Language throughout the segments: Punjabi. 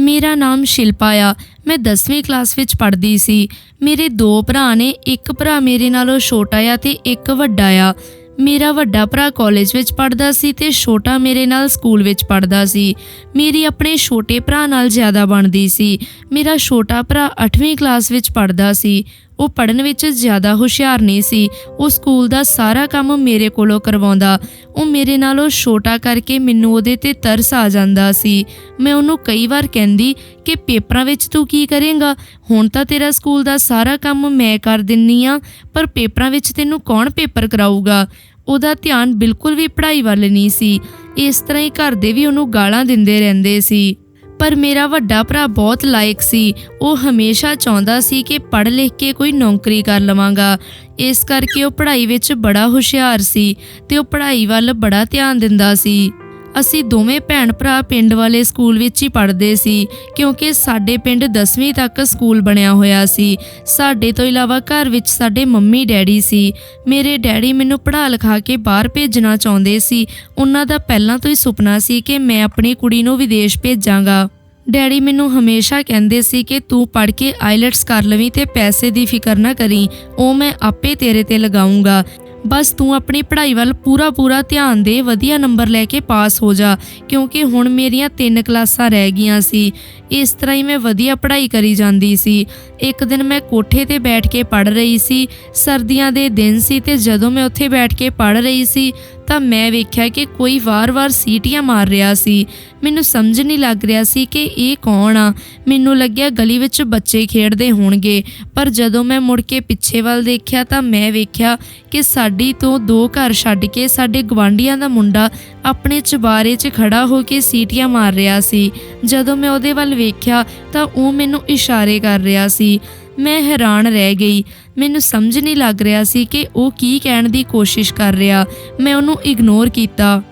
ਮੇਰਾ ਨਾਮ ਸ਼ਿਲਪਾ ਆ। ਮੈਂ 10ਵੀਂ ਕਲਾਸ ਵਿੱਚ ਪੜ੍ਹਦੀ ਸੀ। ਮੇਰੇ ਦੋ ਭਰਾ ਨੇ, ਇੱਕ ਭਰਾ ਮੇਰੇ ਨਾਲੋਂ ਛੋਟਾ ਆ ਤੇ ਇੱਕ ਵੱਡਾ ਆ। ਮੇਰਾ ਵੱਡਾ ਭਰਾ ਕਾਲਜ ਵਿੱਚ ਪੜ੍ਹਦਾ ਸੀ ਤੇ ਛੋਟਾ ਮੇਰੇ ਨਾਲ ਸਕੂਲ ਵਿੱਚ ਪੜ੍ਹਦਾ ਸੀ। ਮੇਰੀ ਆਪਣੇ ਛੋਟੇ ਭਰਾ ਨਾਲ ਜ਼ਿਆਦਾ ਬਣਦੀ ਸੀ। ਮੇਰਾ ਛੋਟਾ ਭਰਾ 8ਵੀਂ ਕਲਾਸ ਵਿੱਚ ਪੜ੍ਹਦਾ ਸੀ। ਉਹ ਪੜ੍ਹਨ ਵਿੱਚ ਜ਼ਿਆਦਾ ਹੁਸ਼ਿਆਰ ਨਹੀਂ ਸੀ। ਉਹ ਸਕੂਲ ਦਾ ਸਾਰਾ ਕੰਮ ਮੇਰੇ ਕੋਲੋਂ ਕਰਵਾਉਂਦਾ। ਉਹ ਮੇਰੇ ਨਾਲੋਂ ਛੋਟਾ ਕਰਕੇ ਮੈਨੂੰ ਉਹਦੇ ਤੇ ਤਰਸ ਆ ਜਾਂਦਾ ਸੀ। ਮੈਂ ਉਹਨੂੰ ਕਈ ਵਾਰ ਕਹਿੰਦੀ ਕਿ ਪੇਪਰਾਂ ਵਿੱਚ ਤੂੰ ਕੀ ਕਰੇਂਗਾ? ਹੁਣ ਤਾਂ ਤੇਰਾ ਸਕੂਲ ਦਾ ਸਾਰਾ ਕੰਮ ਮੈਂ ਕਰ ਦਿੰਨੀ ਆ, ਪਰ ਪੇਪਰਾਂ ਵਿੱਚ ਤੈਨੂੰ ਕੌਣ ਪੇਪਰ ਕਰਾਊਗਾ? ਉਹਦਾ ਧਿਆਨ ਬਿਲਕੁਲ ਵੀ ਪੜ੍ਹਾਈ ਵੱਲ ਨਹੀਂ ਸੀ। ਇਸ ਤਰ੍ਹਾਂ ਹੀ ਘਰ ਦੇ ਵੀ ਉਹਨੂੰ ਗਾਲਾਂ ਦਿੰਦੇ ਰਹਿੰਦੇ ਸੀ। ਪਰ ਮੇਰਾ ਵੱਡਾ ਭਰਾ ਬਹੁਤ ਲਾਇਕ ਸੀ। ਉਹ ਹਮੇਸ਼ਾ ਚਾਹੁੰਦਾ ਸੀ ਕਿ ਪੜ੍ਹ ਲਿਖ ਕੇ ਕੋਈ ਨੌਕਰੀ ਕਰ ਲਵਾਂਗਾ। ਇਸ ਕਰਕੇ ਉਹ ਪੜ੍ਹਾਈ ਵਿੱਚ ਬੜਾ ਹੁਸ਼ਿਆਰ ਸੀ ਤੇ ਉਹ ਪੜ੍ਹਾਈ ਵੱਲ ਬੜਾ ਧਿਆਨ ਦਿੰਦਾ ਸੀ। ਅਸੀਂ ਦੋਵੇਂ ਭੈਣ ਭਰਾ ਪਿੰਡ ਵਾਲੇ ਸਕੂਲ ਵਿੱਚ ਹੀ ਪੜ੍ਹਦੇ ਸੀ, ਕਿਉਂਕਿ ਸਾਡੇ ਪਿੰਡ 10ਵੀਂ ਤੱਕ ਸਕੂਲ ਬਣਿਆ ਹੋਇਆ ਸੀ। ਸਾਡੇ ਤੋਂ ਇਲਾਵਾ ਘਰ ਵਿੱਚ ਸਾਡੇ ਮੰਮੀ, ਡੈਡੀ ਸੀ। ਮੇਰੇ ਡੈਡੀ ਮੈਨੂੰ ਪੜ੍ਹਾ ਲਿਖਾ ਕੇ ਬਾਹਰ ਭੇਜਣਾ ਚਾਹੁੰਦੇ ਸੀ। ਉਹਨਾਂ ਦਾ ਪਹਿਲਾਂ ਤੋਂ ਹੀ ਸੁਪਨਾ ਸੀ ਕਿ ਮੈਂ ਆਪਣੀ ਕੁੜੀ ਨੂੰ ਵਿਦੇਸ਼ ਭੇਜਾਂਗਾ। ਡੈਡੀ ਮੈਨੂੰ ਹਮੇਸ਼ਾ ਕਹਿੰਦੇ ਸੀ ਕਿ ਤੂੰ ਪੜ੍ਹ ਕੇ ਆਈਲਟਸ ਕਰ ਲਵੀਂ ਤੇ ਪੈਸੇ ਦੀ ਫਿਕਰ ਨਾ ਕਰੀ, ਉਹ ਮੈਂ ਆਪੇ ਤੇਰੇ ਤੇ ਲਗਾਉਂਗਾ ਬਸ ਤੂੰ ਆਪਣੀ ਪੜ੍ਹਾਈ ਵੱਲ ਪੂਰਾ ਪੂਰਾ ਧਿਆਨ ਦੇ, ਵਧੀਆ ਨੰਬਰ ਲੈ ਕੇ ਪਾਸ ਹੋ ਜਾ, ਕਿਉਂਕਿ ਹੁਣ ਮੇਰੀਆਂ ਤਿੰਨ ਕਲਾਸਾਂ ਰਹਿ ਗਈਆਂ ਸੀ। ਇਸ ਤਰ੍ਹਾਂ ਹੀ ਮੈਂ ਵਧੀਆ ਪੜ੍ਹਾਈ ਕਰੀ ਜਾਂਦੀ ਸੀ। ਇੱਕ ਦਿਨ ਮੈਂ ਕੋਠੇ ਤੇ ਬੈਠ ਕੇ ਪੜ੍ਹ ਰਹੀ ਸੀ, ਸਰਦੀਆਂ ਦੇ ਦਿਨ ਸੀ ਤੇ ਜਦੋਂ ਮੈਂ ਉੱਥੇ ਬੈਠ ਕੇ ਪੜ੍ਹ ਰਹੀ ਸੀ ਤਾਂ ਮੈਂ ਵੇਖਿਆ ਕਿ ਕੋਈ ਵਾਰ-ਵਾਰ ਸੀਟੀਆਂ ਮਾਰ ਰਿਹਾ ਸੀ। ਮੈਨੂੰ ਸਮਝ ਨਹੀਂ ਲੱਗ ਰਿਹਾ ਸੀ ਕਿ ਇਹ ਕੌਣ ਆ। ਮੈਨੂੰ ਲੱਗਿਆ ਗਲੀ ਵਿੱਚ ਬੱਚੇ ਖੇਡਦੇ ਹੋਣਗੇ। ਪਰ ਜਦੋਂ ਮੈਂ ਮੁੜ ਕੇ ਪਿੱਛੇ ਵੱਲ ਦੇਖਿਆ ਤਾਂ ਮੈਂ ਵੇਖਿਆ ਕਿ ਸਾਡੀ ਤੋਂ ਦੋ ਘਰ ਛੱਡ ਕੇ ਸਾਡੇ ਗਵਾਂਢੀਆਂ ਦਾ ਮੁੰਡਾ ਆਪਣੇ ਚਬਾਰੇ 'ਚ ਖੜਾ ਹੋ ਕੇ ਸੀਟੀਆਂ ਮਾਰ ਰਿਹਾ ਸੀ। ਜਦੋਂ ਮੈਂ ਉਹਦੇ ਵੱਲ ਵੇਖਿਆ ਤਾਂ ਉਹ ਮੈਨੂੰ ਇਸ਼ਾਰੇ ਕਰ ਰਿਹਾ ਸੀ। ਮੈਂ ਹੈਰਾਨ ਰਹਿ ਗਈ। ਮੈਨੂੰ ਸਮਝ ਨਹੀਂ ਲੱਗ ਰਿਹਾ ਸੀ ਕਿ ਉਹ ਕੀ ਕਹਿਣ ਦੀ ਕੋਸ਼ਿਸ਼ ਕਰ ਰਿਹਾ। ਮੈਂ ਉਹਨੂੰ ਇਗਨੋਰ ਕੀਤਾ।